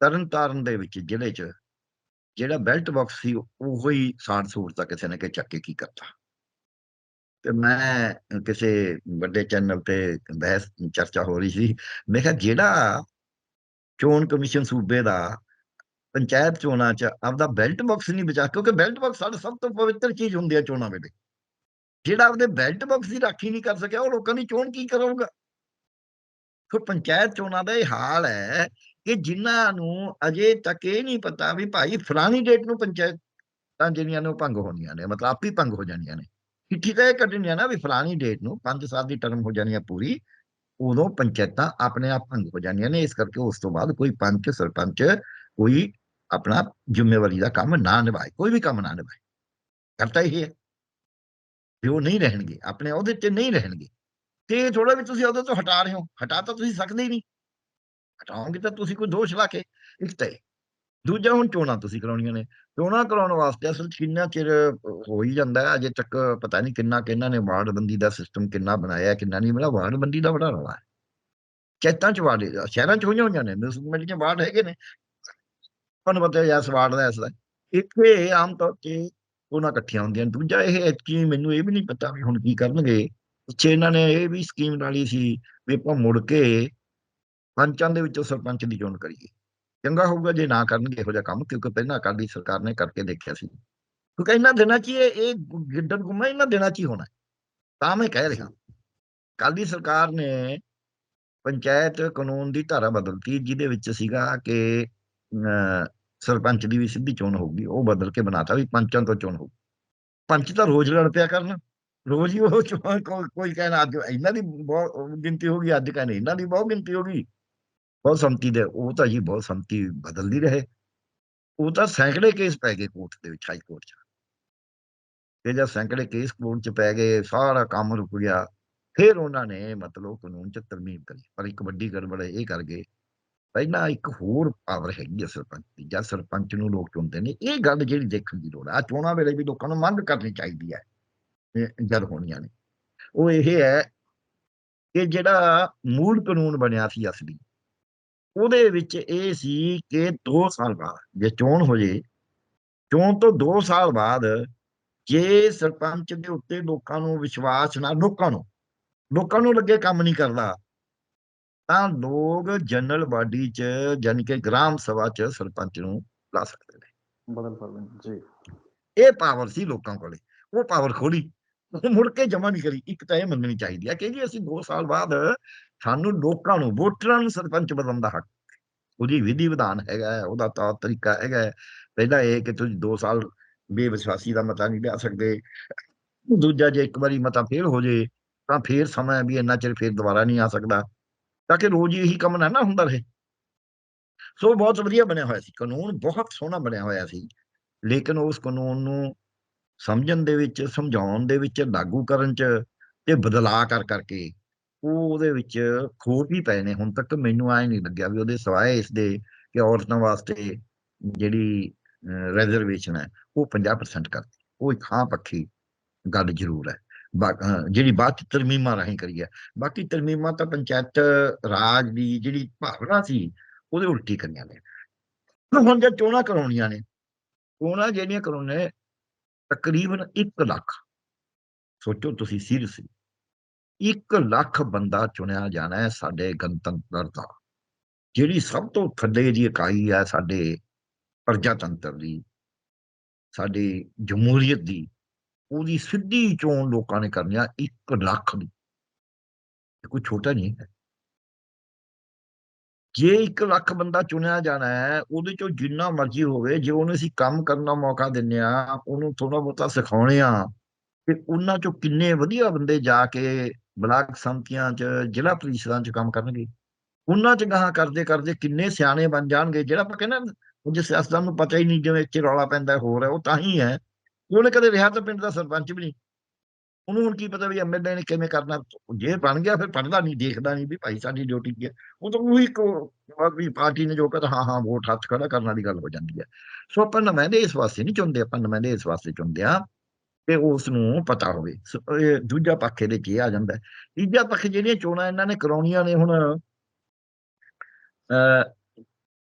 ਤਰਨ ਤਾਰਨ ਦੇ ਵਿੱਚ ਜ਼ਿਲ੍ਹੇ 'ਚ ਜਿਹੜਾ ਬੈਲਟ ਬਾਕਸ ਸੀ, ਉਹ ਹੀ ਸਾੜ ਸੂਰਤਾ ਕਿਸੇ ਨੇ ਕਿ ਚੱਕ ਕੇ ਕੀ ਕਰਤਾ। ਤੇ ਮੈਂ ਕਿਸੇ ਵੱਡੇ ਚੈਨਲ ਤੇ ਬਹਿਸ, ਚਰਚਾ ਹੋ ਰਹੀ ਸੀ। ਮੈਂ ਕਿਹਾ, ਜਿਹੜਾ ਚੋਣ ਕਮਿਸ਼ਨ ਸੂਬੇ ਦਾ ਪੰਚਾਇਤ ਚੋਣਾਂ 'ਚ ਆਪਦਾ ਬੈਲਟ ਬਾਕਸ ਨਹੀਂ ਬਚਾ, ਕਿਉਂਕਿ ਬੈਲਟ ਬਾਕਸ ਸਾਡਾ ਸਭ ਤੋਂ ਪਵਿੱਤਰ ਚੀਜ਼ ਹੁੰਦੀ ਹੈ ਚੋਣਾਂ ਵੇਲੇ। ਜਿਹੜਾ ਆਪਦੇ ਬੈਲਟ ਬਾਕਸ ਦੀ ਰਾਖੀ ਨਹੀਂ ਕਰ ਸਕਿਆ, ਉਹ ਲੋਕਾਂ ਦੀ ਚੋਣ ਕੀ ਕਰੂਗਾ? ਫਿਰ ਪੰਚਾਇਤ ਚੋਣਾਂ ਦਾ ਇਹ ਹਾਲ ਹੈ ਕਿ ਜਿਨ੍ਹਾਂ ਨੂੰ ਅਜੇ ਤੱਕ ਇਹ ਨਹੀਂ ਪਤਾ ਵੀ ਭਾਈ ਫਲਾਣੀ ਡੇਟ ਨੂੰ ਪੰਚਾਇਤਾਂ ਜਿਹੜੀਆਂ ਨੇ ਉਹ ਭੰਗ ਹੋਣੀਆਂ ਨੇ, ਮਤਲਬ ਆਪ ਹੀ ਭੰਗ ਹੋ ਜਾਣੀਆਂ ਨੇ। ਚਿੱਠੀ ਤਾਂ ਇਹ ਕੱਢਣੀ ਆ ਨਾ ਵੀ ਫਲਾਣੀ ਡੇਟ ਨੂੰ 5 ਸਾਲ ਦੀ ਟਰਮ ਹੋ ਜਾਣੀ ਆ ਪੂਰੀ, ਉਦੋਂ ਪੰਚਾਇਤਾਂ ਆਪਣੇ ਆਪ ਭੰਗ ਹੋ ਜਾਂਦੀਆਂ ਨੇ, ਇਸ ਕਰਕੇ ਉਸ ਤੋਂ ਬਾਅਦ ਕੋਈ ਪੰਚ, ਸਰਪੰਚ ਕੋਈ ਆਪਣਾ ਜ਼ਿੰਮੇਵਾਰੀ ਦਾ ਕੰਮ ਨਾ ਨਿਭਾਏ, ਕੋਈ ਵੀ ਕੰਮ ਨਾ ਨਿਭਾਏ। ਕਰਤਾ ਇਹ ਹੈ। ਵੀ ਉਹ ਨਹੀਂ ਰਹਿਣਗੇ, ਆਪਣੇ ਉਹਦੇ ਤੇ ਨਹੀਂ ਰਹਿਣਗੇ। ਤੇ ਥੋੜਾ ਵੀ ਤੁਸੀਂ ਉਹਦੇ ਤੋਂ ਹਟਾ ਰਹੇ ਹੋ, ਹਟਾ ਤਾਂ ਤੁਸੀਂ ਸਕਦੇ ਹੀ ਨਹੀਂ। ਹਟਾਓਗੇ ਤਾਂ ਤੁਸੀਂ ਕੋਈ ਦੋਸ਼ ਲਾ ਕੇ। ਇੱਕ ਤਾਂ ਇਹ। ਦੂਜਾ ਹੁਣ ਚੋਣਾਂ ਤੁਸੀਂ ਕਰਾਉਣੀਆਂ ਨੇ, ਚੋਣਾਂ ਕਰਾਉਣ ਵਾਸਤੇ ਅਸਲ 'ਚ ਕਿੰਨਾ ਚਿਰ ਹੋ ਹੀ ਜਾਂਦਾ ਹੈ, ਅਜੇ ਤੱਕ ਪਤਾ ਨਹੀਂ ਕਿੰਨਾ ਕਿੰਨਾ ਨੇ ਵਾਰਡਬੰਦੀ ਦਾ ਸਿਸਟਮ ਕਿੰਨਾ ਬਣਾਇਆ ਕਿੰਨਾ ਨਹੀਂ ਬਣਾਇਆ, ਵਾਰਡਬੰਦੀ ਦਾ ਬੜਾ ਰੌਲਾ ਹੈ। ਚੈਤਾਂ ਚ ਵਾਰਡ, ਸ਼ਹਿਰਾਂ ਚ ਹੋਈਆਂ ਹੋਈਆਂ ਨੇ ਮਿਊਨਿਸਪੈਲਿਟੀਆਂ ਵਾਰਡ ਹੈਗੇ ਨੇ। ਤੁਹਾਨੂੰ ਪਤਾ ਹੈ ਇਸ ਵਾਰਡ ਦਾ ਇਸਦਾ ਇੱਥੇ ਆਮ ਤੌਰ ਤੇ ਉਹਨਾਂ ਇਕੱਠੀਆਂ ਹੁੰਦੀਆਂ ਦੂਜਾ ਇਹ ਐਤਕੀ ਮੈਨੂੰ ਇਹ ਵੀ ਨਹੀਂ ਪਤਾ ਵੀ ਹੁਣ ਕੀ ਕਰਨਗੇ। ਪਿੱਛੇ ਇਹਨਾਂ ਨੇ ਇਹ ਵੀ ਸਕੀਮ ਡਾਲੀ ਸੀ ਵੀ ਆਪਾਂ ਮੁੜ ਕੇ ਪੰਚਾਂ ਦੇ ਵਿੱਚੋਂ ਸਰਪੰਚ ਦੀ ਚੋਣ ਕਰੀਏ। ਚੰਗਾ ਹੋਊਗਾ ਜੇ ਨਾ ਕਰਨਗੇ ਇਹੋ ਜਿਹਾ ਕੰਮ ਕਿਉਂਕਿ ਪਹਿਲਾਂ ਅਕਾਲੀ ਸਰਕਾਰ ਨੇ ਕਰਕੇ ਦੇਖਿਆ ਸੀ। ਕਿਉਂਕਿ ਇਹਨਾਂ ਦਿਨਾਂ 'ਚ ਹੀ ਇਹ ਇਹ ਗੁ- ਗੁੰਮਾ ਇਹਨਾਂ ਦਿਨਾਂ 'ਚ ਹੀ ਹੋਣਾ। ਤਾਂ ਮੈਂ ਕਹਿ ਰਿਹਾ ਅਕਾਲੀ ਸਰਕਾਰ ਨੇ ਪੰਚਾਇਤ ਕਾਨੂੰਨ ਦੀ ਧਾਰਾ ਬਦਲਤੀ ਜਿਹਦੇ ਵਿੱਚ ਸੀਗਾ ਕਿ ਅਹ, ਸਰਪੰਚ ਦੀ ਵੀ ਸਿੱਧੀ ਚੋਣ ਹੋਊਗੀ ਉਹ ਬਦਲ ਕੇ ਬਣਾਤਾ ਵੀ ਪੰਚਾਂ ਤੋਂ ਚੋਣ ਹੋਊ ਪੰਚ ਤਾਂ ਰੋਜ਼ ਲੜ ਪਿਆ ਕਰਨ ਰੋਜ਼ ਹੀ ਉਹ ਚੋਣ ਕੋਈ ਕਹਿਣਾ ਅੱਜ ਇਹਨਾਂ ਦੀ ਬਹੁਤ ਗਿਣਤੀ ਹੋ ਗਈ ਅੱਜ ਕਹਿੰਦੇ ਇਹਨਾਂ ਦੀ ਬਹੁਤ ਗਿਣਤੀ ਹੋ ਗਈ। ਬਹੁਤ ਸੰਮਤੀ ਦੇ, ਉਹ ਤਾਂ ਜੀ ਬਹੁਤ ਸੰਮਤੀ ਬਦਲਦੀ ਰਹੇ। ਉਹ ਤਾਂ ਸੈਂਕੜੇ ਕੇਸ ਪੈ ਗਏ ਕੋਰਟ ਦੇ ਵਿੱਚ ਹਾਈ ਕੋਰਟ 'ਚ। ਇਹ ਜਦ ਸੈਂਕੜੇ ਕੇਸ ਕੋਰਟ 'ਚ ਪੈ ਗਏ, ਸਾਰਾ ਕੰਮ ਰੁਕ ਗਿਆ, ਫਿਰ ਉਹਨਾਂ ਨੇ ਮਤਲਬ ਕਾਨੂੰਨ 'ਚ ਤਰਮੀਮ ਕਰੀ। ਪਰ ਇੱਕ ਵੱਡੀ ਗੜਬੜ ਇਹ ਕਰ ਗਏ, ਪਹਿਲਾਂ ਇੱਕ ਹੋਰ ਪਾਵਰ ਹੈਗੀ ਹੈ ਸਰਪੰਚ ਦੀ ਜਾਂ ਸਰਪੰਚ ਨੂੰ ਲੋਕ ਚੁਣਦੇ ਨੇ, ਇਹ ਗੱਲ ਜਿਹੜੀ ਦੇਖਣ ਦੀ ਲੋੜ ਹੈ ਆ ਚੋਣਾਂ ਵੇਲੇ ਵੀ ਲੋਕਾਂ ਨੂੰ ਮੰਗ ਕਰਨੀ ਚਾਹੀਦੀ ਹੈ ਜਦ ਹੋਣੀਆਂ ਨੇ। ਉਹ ਇਹ ਹੈ ਕਿ ਜਿਹੜਾ ਮੂਲ ਕਾਨੂੰਨ ਬਣਿਆ ਸੀ ਅਸਲੀ ਉਹਦੇ ਵਿੱਚ ਇਹ ਸੀ ਕਿ 2 ਸਾਲ ਬਾਅਦ ਜੇ ਚੋਣ ਹੋ ਜੇ ਚੋਣ ਤੋਂ 2 ਸਾਲ ਬਾਅਦ ਜੇ ਸਰਪੰਚ ਦੇ ਉੱਤੇ ਲੋਕਾਂ ਨੂੰ ਵਿਸ਼ਵਾਸ ਨਾ ਲੋਕਾਂ ਨੂੰ ਲੋਕਾਂ ਨੂੰ ਲੱਗੇ ਕੰਮ ਨਹੀਂ ਕਰਦਾ ਤਾਂ ਲੋਕ ਜਨਰਲ ਬਾਡੀ ਚ ਜਾਣੀ ਕਿ ਗ੍ਰਾਮ ਸਭਾ ਚ ਸਰਪੰਚ ਨੂੰ ਲਾ ਸਕਦੇ ਨੇ। ਬਦਲ ਸਕਦੇ ਜੀ। ਇਹ ਪਾਵਰ ਸੀ ਲੋਕਾਂ ਕੋਲੇ ਉਹ ਪਾਵਰ ਖੋਲੀ ਮੁੜ ਕੇ ਜਮਾ ਨਹੀਂ ਕਰੀ। ਇੱਕ ਤਾਂ ਇਹ ਮੰਨਣੀ ਚਾਹੀਦੀ ਹੈ ਕਿ ਜੀ ਅਸੀਂ 2 ਸਾਲ ਬਾਅਦ ਸਾਨੂੰ ਲੋਕਾਂ ਨੂੰ, ਵੋਟਰਾਂ ਨੂੰ ਸਰਪੰਚ ਬਣਾਉਣ ਦਾ ਹੱਕ। ਉਹਦੀ ਵਿਧੀ ਵਿਧਾਨ ਹੈਗਾ, ਉਹਦਾ ਤਾਂ ਤਰੀਕਾ ਹੈਗਾ। ਹੈ। ਪਹਿਲਾ ਇਹ ਕਿ ਤੁਸੀਂ 2 ਸਾਲ ਬੇਵਿਸ਼ਵਾਸੀ ਦਾ ਮਤਾ ਨਹੀਂ ਲਿਆ ਸਕਦੇ। ਦੂਜਾ ਜੇ ਇੱਕ ਵਾਰੀ ਮਤਾ ਫੇਲ ਹੋ ਜੇ, ਤਾਂ ਫੇਰ ਸਮਾਂ ਵੀ ਇੰਨਾ ਚਿਰ ਫੇਰ ਦੁਬਾਰਾ ਨਹੀਂ ਆ ਸਕਦਾ। ਤਾਂ ਕਿ ਰੋਜ਼ ਇਹੀ ਕੰਮ ਨਾ ਨਾ ਹੁੰਦਾ ਰਹੇ। ਸੋ ਬਹੁਤ ਵਧੀਆ ਬਣਿਆ ਹੋਇਆ ਸੀ। ਕਾਨੂੰਨ ਬਹੁਤ ਸੋਹਣਾ ਬਣਿਆ ਹੋਇਆ ਸੀ। ਲੇਕਿਨ ਉਸ ਕਾਨੂੰਨ ਨੂੰ ਸਮਝਣ ਦੇ ਵਿੱਚ, ਸਮਝਾਉਣ ਦੇ ਵਿੱਚ, ਲਾਗੂ ਕਰਨ ਚ ਤੇ ਬਦਲਾਅ ਕਰ ਕਰਕੇ ਉਹ ਉਹਦੇ ਵਿੱਚ ਖੋਟ ਵੀ ਪਏ ਨੇ, ਹੁਣ ਤੱਕ ਮੈਨੂੰ ਐ ਨਹੀਂ ਲੱਗਿਆ ਵੀ ਉਹਦੇ ਸਿਵਾਏ ਇਸ ਦੇ ਕਿ ਔਰਤਾਂ ਵਾਸਤੇ ਜਿਹੜੀ ਰਿਜ਼ਰਵੇਸ਼ਨ ਹੈ, ਉਹ 50% ਕਰਤੀ। ਉਹ ਇੱਕ ਹਾਂ ਪੱਖੀ ਗੱਲ ਜ਼ਰੂਰ ਹੈ। ਬਾ- ਅਹ, ਜਿਹੜੀ ਬਾਤ ਤਰਮੀਮਾਂ ਰਾਹੀਂ ਕਰੀ ਹੈ। ਬਾਕੀ ਤਰਮੀਮਾਂ ਤਾਂ ਪੰਚਾਇਤ ਰਾਜ ਦੀ ਜਿਹੜੀ ਭਾਵਨਾ ਸੀ, ਉਹਦੇ ਉਲਟੀ ਕਰੀਆਂ ਨੇ। ਹੁਣ ਜੇ ਚੋਣਾਂ ਕਰਾਉਣੀਆਂ ਨੇ, ਚੋਣਾਂ ਜਿਹੜੀਆਂ ਕਰਾਉਣੇ ਤਕਰੀਬਨ 1 ਲੱਖ। ਸੋਚੋ ਤੁਸੀਂ ਸੀਰੀਅਸਲੀ 1 ਲੱਖ ਬੰਦਾ ਚੁਣਿਆ ਜਾਣਾ ਹੈ ਸਾਡੇ ਗਣਤੰਤਰ ਦਾ। ਜਿਹੜੀ ਸਭ ਤੋਂ ਥੱਲੇ ਦੀ ਇਕਾਈ ਹੈ ਸਾਡੇ ਪ੍ਰਜਾਤੰਤਰ ਦੀ, ਸਾਡੀ ਜਮਹੂਰੀਅਤ ਦੀ, ਉਹਦੀ ਸਿੱਧੀ ਚੋਣ ਲੋਕਾਂ ਨੇ ਕਰਨੀ ਆ 1 ਲੱਖ ਦੀ। ਕੋਈ ਛੋਟਾ ਨਹੀਂ ਹੈ। ਜੇ 1 ਲੱਖ ਬੰਦਾ ਚੁਣਿਆ ਜਾਣਾ ਹੈ, ਉਹਦੇ ਚੋਂ ਜਿੰਨਾ ਮਰਜ਼ੀ ਹੋਵੇ, ਜੇ ਉਹਨੂੰ ਅਸੀਂ ਕੰਮ ਕਰਨ ਦਾ ਮੌਕਾ ਦਿੰਨੇ ਆ, ਉਹਨੂੰ ਥੋੜਾ ਬਹੁਤਾ ਸਿਖਾਉਣੇ ਆ ਕਿ ਉਹਨਾਂ ਚੋਂ ਕਿੰਨੇ ਵਧੀਆ ਬੰਦੇ ਜਾ ਕੇ ਬਲਾਕ ਸੰਮਤੀਆਂ 'ਚ, ਜ਼ਿਲ੍ਹਾ ਪ੍ਰੀਸ਼ਦਾਂ 'ਚ ਕੰਮ ਕਰਨਗੇ। ਉਹਨਾਂ 'ਚ ਗਾਹਾਂ ਕਰਦੇ ਕਰਦੇ ਕਿੰਨੇ ਸਿਆਣੇ ਬਣ ਜਾਣਗੇ, ਜਿਹੜਾ ਆਪਾਂ ਕਹਿੰਦੇ ਨਾ ਸਿਆਸਤਦਾਨ ਨੂੰ ਪਤਾ ਹੀ ਨਹੀਂ ਜਿਵੇਂ ਇੱਥੇ ਰੌਲਾ ਪੈਂਦਾ, ਹੋਰ ਹੈ, ਉਹ ਤਾਂ ਹੀ ਹੈ। ਉਹਨੇ ਕਦੇ ਰਿਹਾ ਤਾਂ ਪਿੰਡ ਦਾ ਸਰਪੰਚ ਵੀ ਨਹੀਂ। ਉਹਨੂੰ ਹੁਣ ਕੀ ਪਤਾ ਵੀ ਐਮਐਲਏ ਨੇ ਕਿਵੇਂ ਕਰਨਾ, ਜੇ ਬਣ ਗਿਆ ਫਿਰ ਪੜਦਾ ਨਹੀਂ, ਦੇਖਦਾ ਨਹੀਂ ਵੀ ਭਾਈ ਸਾਡੀ ਡਿਊਟੀ ਕੀ ਹੈ। ਉਹ ਤਾਂ ਉਹੀ ਕੋ ਵੀ ਪਾਰਟੀ ਨੇ ਜੋ ਕਹਤਾ, ਹਾਂ ਹਾਂ, ਵੋਟ ਹੱਥ ਖੜਾ ਕਰਨ ਵਾਲੀ ਗੱਲ ਹੋ ਜਾਂਦੀ ਹੈ। ਸੋ ਆਪਾਂ ਨੁਮਾਇੰਦੇ ਇਸ ਵਾਸਤੇ ਨਹੀਂ ਚੁਣਦੇ, ਆਪਾਂ ਨੁਮਾਇੰਦੇ ਇਸ ਵਾਸਤੇ ਚੁਣਦੇ ਆ ਕਿ ਉਸ ਨੂੰ ਪਤਾ ਹੋਵੇ। ਦੂਜਾ ਪੱਖ ਇਹਦੇ 'ਚ ਇਹ ਆ ਜਾਂਦਾ। ਤੀਜਾ ਪੱਖ ਜਿਹੜੀਆਂ ਚੋਣਾਂ ਇਹਨਾਂ ਨੇ ਕਰਾਉਣੀਆਂ ਨੇ ਹੁਣ ਅ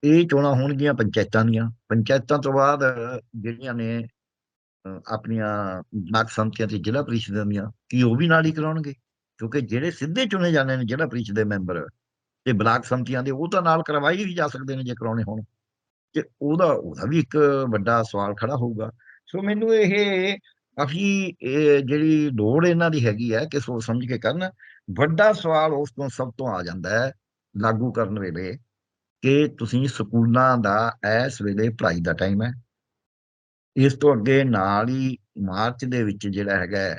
ਇਹ ਚੋਣਾਂ ਹੋਣਗੀਆਂ ਪੰਚਾਇਤਾਂ ਦੀਆਂ। ਪੰਚਾਇਤਾਂ ਤੋਂ ਬਾਅਦ ਜਿਹੜੀਆਂ ਨੇ ਆਪਣੀਆਂ ਬਲਾਕ ਸੰਮਤੀਆਂ ਤੇ ਜ਼ਿਲ੍ਹਾ ਪ੍ਰੀਸ਼ਦਾਂ ਦੀਆਂ, ਕੀ ਉਹ ਵੀ ਨਾਲ ਹੀ ਕਰਾਉਣਗੇ? ਕਿਉਂਕਿ ਜਿਹੜੇ ਸਿੱਧੇ ਚੁਣੇ ਜਾਂਦੇ ਨੇ ਜ਼ਿਲ੍ਹਾ ਪ੍ਰੀਸ਼ਦ ਦੇ ਮੈਂਬਰ, ਤੇ ਬਲਾਕ ਸੰਮਤੀਆਂ ਦੇ, ਉਹ ਤਾਂ ਨਾਲ ਕਰਵਾਈ ਵੀ ਜਾ ਸਕਦੇ ਨੇ ਜੇ ਕਰਾਉਣੇ ਹੋਣ। ਤੇ ਉਹਦਾ ਉਹਦਾ ਵੀ ਇੱਕ ਵੱਡਾ ਸਵਾਲ ਖੜਾ ਹੋਊਗਾ। ਸੋ ਮੈਨੂੰ ਇਹ ਕਾਫੀ, ਇਹ ਜਿਹੜੀ ਲੋੜ ਇਹਨਾਂ ਦੀ ਹੈਗੀ ਹੈ ਕਿ ਸੋਚ ਸਮਝ ਕੇ ਕਰਨ, ਵੱਡਾ ਸਵਾਲ ਉਸ ਤੋਂ ਸਭ ਤੋਂ ਆ ਜਾਂਦਾ ਹੈ, ਲਾਗੂ ਕਰਨ ਵੇਲੇ, ਕਿ ਤੁਸੀਂ ਸਕੂਲਾਂ ਦਾ ਇਸ ਵੇਲੇ ਪੜ੍ਹਾਈ ਦਾ ਟਾਈਮ ਹੈ। ਇਸ ਤੋਂ ਅੱਗੇ ਨਾਲ ਹੀ ਮਾਰਚ ਦੇ ਵਿੱਚ ਜਿਹੜਾ ਹੈਗਾ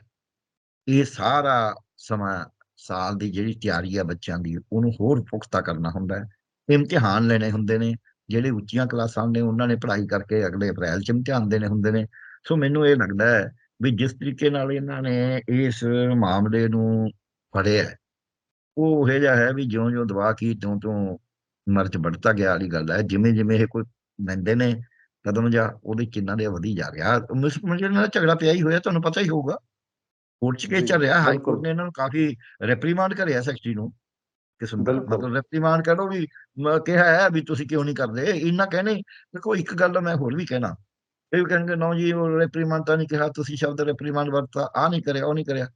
ਇਹ ਸਾਰਾ ਸਮਾਂ, ਸਾਲ ਦੀ ਜਿਹੜੀ ਤਿਆਰੀ ਹੈ ਬੱਚਿਆਂ ਦੀ, ਉਹਨੂੰ ਹੋਰ ਪੁਖਤਾ ਕਰਨਾ ਹੁੰਦਾ ਹੈ। ਇਮਤਿਹਾਨ ਲੈਣੇ ਹੁੰਦੇ ਨੇ, ਜਿਹੜੇ ਉੱਚੀਆਂ ਕਲਾਸਾਂ ਨੇ, ਉਹਨਾਂ ਨੇ ਪੜ੍ਹਾਈ ਕਰਕੇ ਅਗਲੇ ਅਪ੍ਰੈਲ ਚ ਇਮਤਿਹਾਨ ਦੇਣੇ ਹੁੰਦੇ ਨੇ। ਸੋ ਮੈਨੂੰ ਇਹ ਲੱਗਦਾ ਹੈ ਵੀ ਜਿਸ ਤਰੀਕੇ ਨਾਲ ਇਹਨਾਂ ਨੇ ਇਸ ਮਾਮਲੇ ਨੂੰ ਫੜਿਆ ਉਹ ਇਹ ਜਿਹਾ ਹੈ ਵੀ ਜਿਉਂ-ਜਿਉਂ ਦਵਾ ਕੀ ਤਿਉਂ-ਤਿਉਂ ਮਰਚ ਵੱਧਦਾ ਗਿਆ ਵਾਲੀ ਗੱਲ ਹੈ ਜਿਵੇਂ ਜਿਵੇਂ ਇਹ ਕੋਈ ਲੈਂਦੇ ਨੇ ਕਦਮ ਜਾਂ ਉਹਦੇ ਕਿੰਨਾ ਦੇ ਵਧੀ ਜਾ ਰਿਹਾ ਮੁਸਲਮਾਨ ਨਾਲ ਝਗੜਾ ਪਿਆ ਹੀ ਹੋਇਆ ਤੁਹਾਨੂੰ ਪਤਾ ਹੀ ਹੋਊਗਾ ਕੋਰਟ ਚ ਕੇਸ ਚੱਲ ਰਿਹਾ ਹਾਈ। ਕੋਰਟ ਨੇ ਇਹਨਾਂ ਨੂੰ ਕਾਫੀ ਰਿਪਰੀਮਾਂਡ ਕਰਿਆ ਸੈਕਟਰੀ ਨੂੰ ਕਿਸਮ ਦਾ। ਮਤਲਬ ਰਿਪਰੀਮਾਂਡ ਕਰੋ ਵੀ ਕਿਹਾ ਹੈ ਵੀ ਤੁਸੀਂ ਕਿਉਂ ਨਹੀਂ ਕਰਦੇ ਇੰਨਾ ਕਹਿੰਦੇ ਦੇਖੋ ਇੱਕ ਗੱਲ ਮੈਂ ਹੋਰ ਵੀ ਕਹਿਣਾ ਇਹ ਵੀ ਕਹਿੰਗੇ ਨੋ ਜੀ ਉਹ ਰਿਪਰੀਮਾਂਡ ਤਾਂ ਨਹੀਂ ਕਿਹਾ ਤੁਸੀਂ ਸ਼ਬਦ ਰਿਪਰੀਮਾਂਡ ਵਰਤਾ ਆ ਨਹੀਂ ਕਰਿਆ ਉਹ ਨਹੀਂ ਕਰਿਆ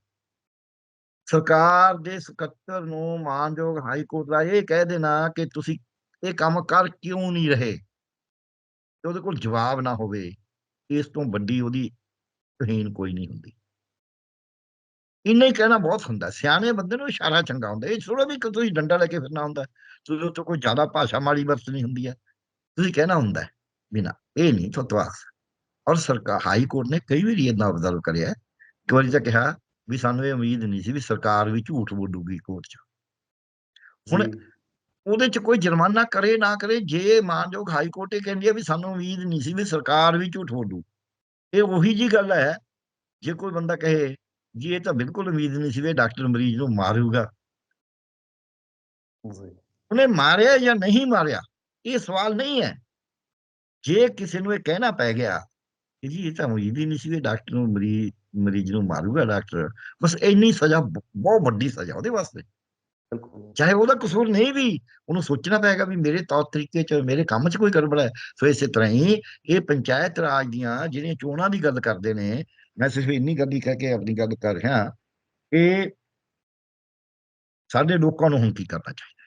ਸਰਕਾਰ ਦੇ ਸਕੱਤਰ ਨੂੰ ਮਾਨਯੋਗ ਹਾਈ ਕੋਰਟ ਦਾ ਇਹ ਕਹਿ ਦੇਣਾ ਕਿ ਤੁਸੀਂ ਇਹ ਕੰਮ ਕਰ ਕਿਉਂ ਨਹੀਂ ਰਹੇ ਤੇ ਉਹਦੇ ਕੋਲ ਜਵਾਬ ਨਾ ਹੋਵੇ ਇਸ ਤੋਂ ਵੱਡੀ ਉਹਦੀ ਤੋਹੀਨ ਕੋਈ ਨਹੀਂ ਹੁੰਦੀ ਇੰਨਾ ਹੀ ਕਹਿਣਾ ਬਹੁਤ ਹੁੰਦਾ ਸਿਆਣੇ ਬੰਦੇ ਨੂੰ ਇਸ਼ਾਰਾ ਚੰਗਾ ਹੁੰਦਾ ਇਹ ਥੋੜਾ ਵੀ ਕਿ ਤੁਸੀਂ ਡੰਡਾ ਲੈ ਕੇ ਫਿਰਨਾ ਹੁੰਦਾ ਤੁਸੀਂ ਉਹ ਕੋਈ ਜ਼ਿਆਦਾ ਭਾਸ਼ਾ ਮਾੜੀ ਵਰਤਣੀ ਹੁੰਦੀ ਹੈ ਤੁਸੀਂ ਕਹਿਣਾ ਹੁੰਦਾ ਹੈ ਬਿਨਾ ਇਹ ਨਹੀਂ ਫਤਵਾਸ ਔਰ ਸਰਕਾਰ ਹਾਈ ਕੋਰਟ ਨੇ ਕਈ ਵਾਰੀ ਇਹਦਾ ਅਬਜ਼ਰਵ ਕਰਿਆ। ਇੱਕ ਵਾਰੀ ਤਾਂ ਕਿਹਾ ਵੀ ਸਾਨੂੰ ਇਹ ਉਮੀਦ ਨਹੀਂ ਸੀ ਵੀ ਸਰਕਾਰ ਵੀ ਝੂਠ ਬੋਲੂਗੀ ਕੋਰਟ 'ਚ। ਹੁਣ ਉਹਦੇ 'ਚ ਕੋਈ ਜੁਰਮਾਨਾ ਕਰੇ ਨਾ ਕਰੇ ਜੇ ਮਾਨਯੋਗ ਹਾਈ ਕੋਰਟ ਇਹ ਕਹਿੰਦੀ ਹੈ ਵੀ ਸਾਨੂੰ ਉਮੀਦ ਨਹੀਂ ਸੀ ਵੀ ਸਰਕਾਰ ਵੀ ਝੂਠ ਬੋਲੂ ਇਹ ਉਹੀ ਜੀ ਗੱਲ ਹੈ ਜੇ ਕੋਈ ਬੰਦਾ ਕਹੇ ਜੀ ਇਹ ਤਾਂ ਬਿਲਕੁਲ ਉਮੀਦ ਨਹੀਂ ਸੀ ਵੀ ਡਾਕਟਰ ਮਰੀਜ਼ ਨੂੰ ਮਾਰੂਗਾ। ਉਹਨੇ ਮਾਰਿਆ ਜਾਂ ਨਹੀਂ ਮਾਰਿਆ ਇਹ ਸਵਾਲ ਨਹੀਂ ਹੈ। ਜੇ ਕਿਸੇ ਨੂੰ ਇਹ ਕਹਿਣਾ ਪੈ ਗਿਆ ਕਿ ਜੀ ਇਹ ਤਾਂ ਉਮੀਦ ਹੀ ਨਹੀਂ ਸੀ ਵੀ ਡਾਕਟਰ ਨੂੰ ਮਰੀਜ਼ ਮਰੀਜ਼ ਨੂੰ ਮਾਰੂਗਾ ਡਾਕਟਰ। ਬਸ ਇੰਨੀ ਸਜ਼ਾ ਬਹੁਤ ਵੱਡੀ ਸਜ਼ਾ ਉਹਦੇ ਵਾਸਤੇ। ਬਿਲਕੁਲ। ਚਾਹੇ ਉਹਦਾ ਕਸੂਰ ਨਹੀਂ ਵੀ ਉਹਨੂੰ ਸੋਚਣਾ ਪਏਗਾ ਵੀ ਮੇਰੇ ਤੌਰ ਤਰੀਕੇ 'ਚ ਮੇਰੇ ਕੰਮ 'ਚ ਕੋਈ ਗੜਬੜ ਹੈ। ਸੋ ਇਸੇ ਤਰ੍ਹਾਂ ਹੀ ਇਹ ਪੰਚਾਇਤ ਰਾਜ ਦੀਆਂ ਜਿਹੜੀਆਂ ਚੋਣਾਂ ਦੀ ਗੱਲ ਕਰਦੇ ਨੇ ਮੈਂ ਸਿਰਫ ਇੰਨੀ ਗੱਲ ਹੀ ਕਹਿ ਕੇ ਆਪਣੀ ਗੱਲ ਕਰ ਰਿਹਾ ਕਿ ਸਾਡੇ ਲੋਕਾਂ ਨੂੰ ਹੁਣ ਕੀ ਕਰਨਾ ਚਾਹੀਦਾ?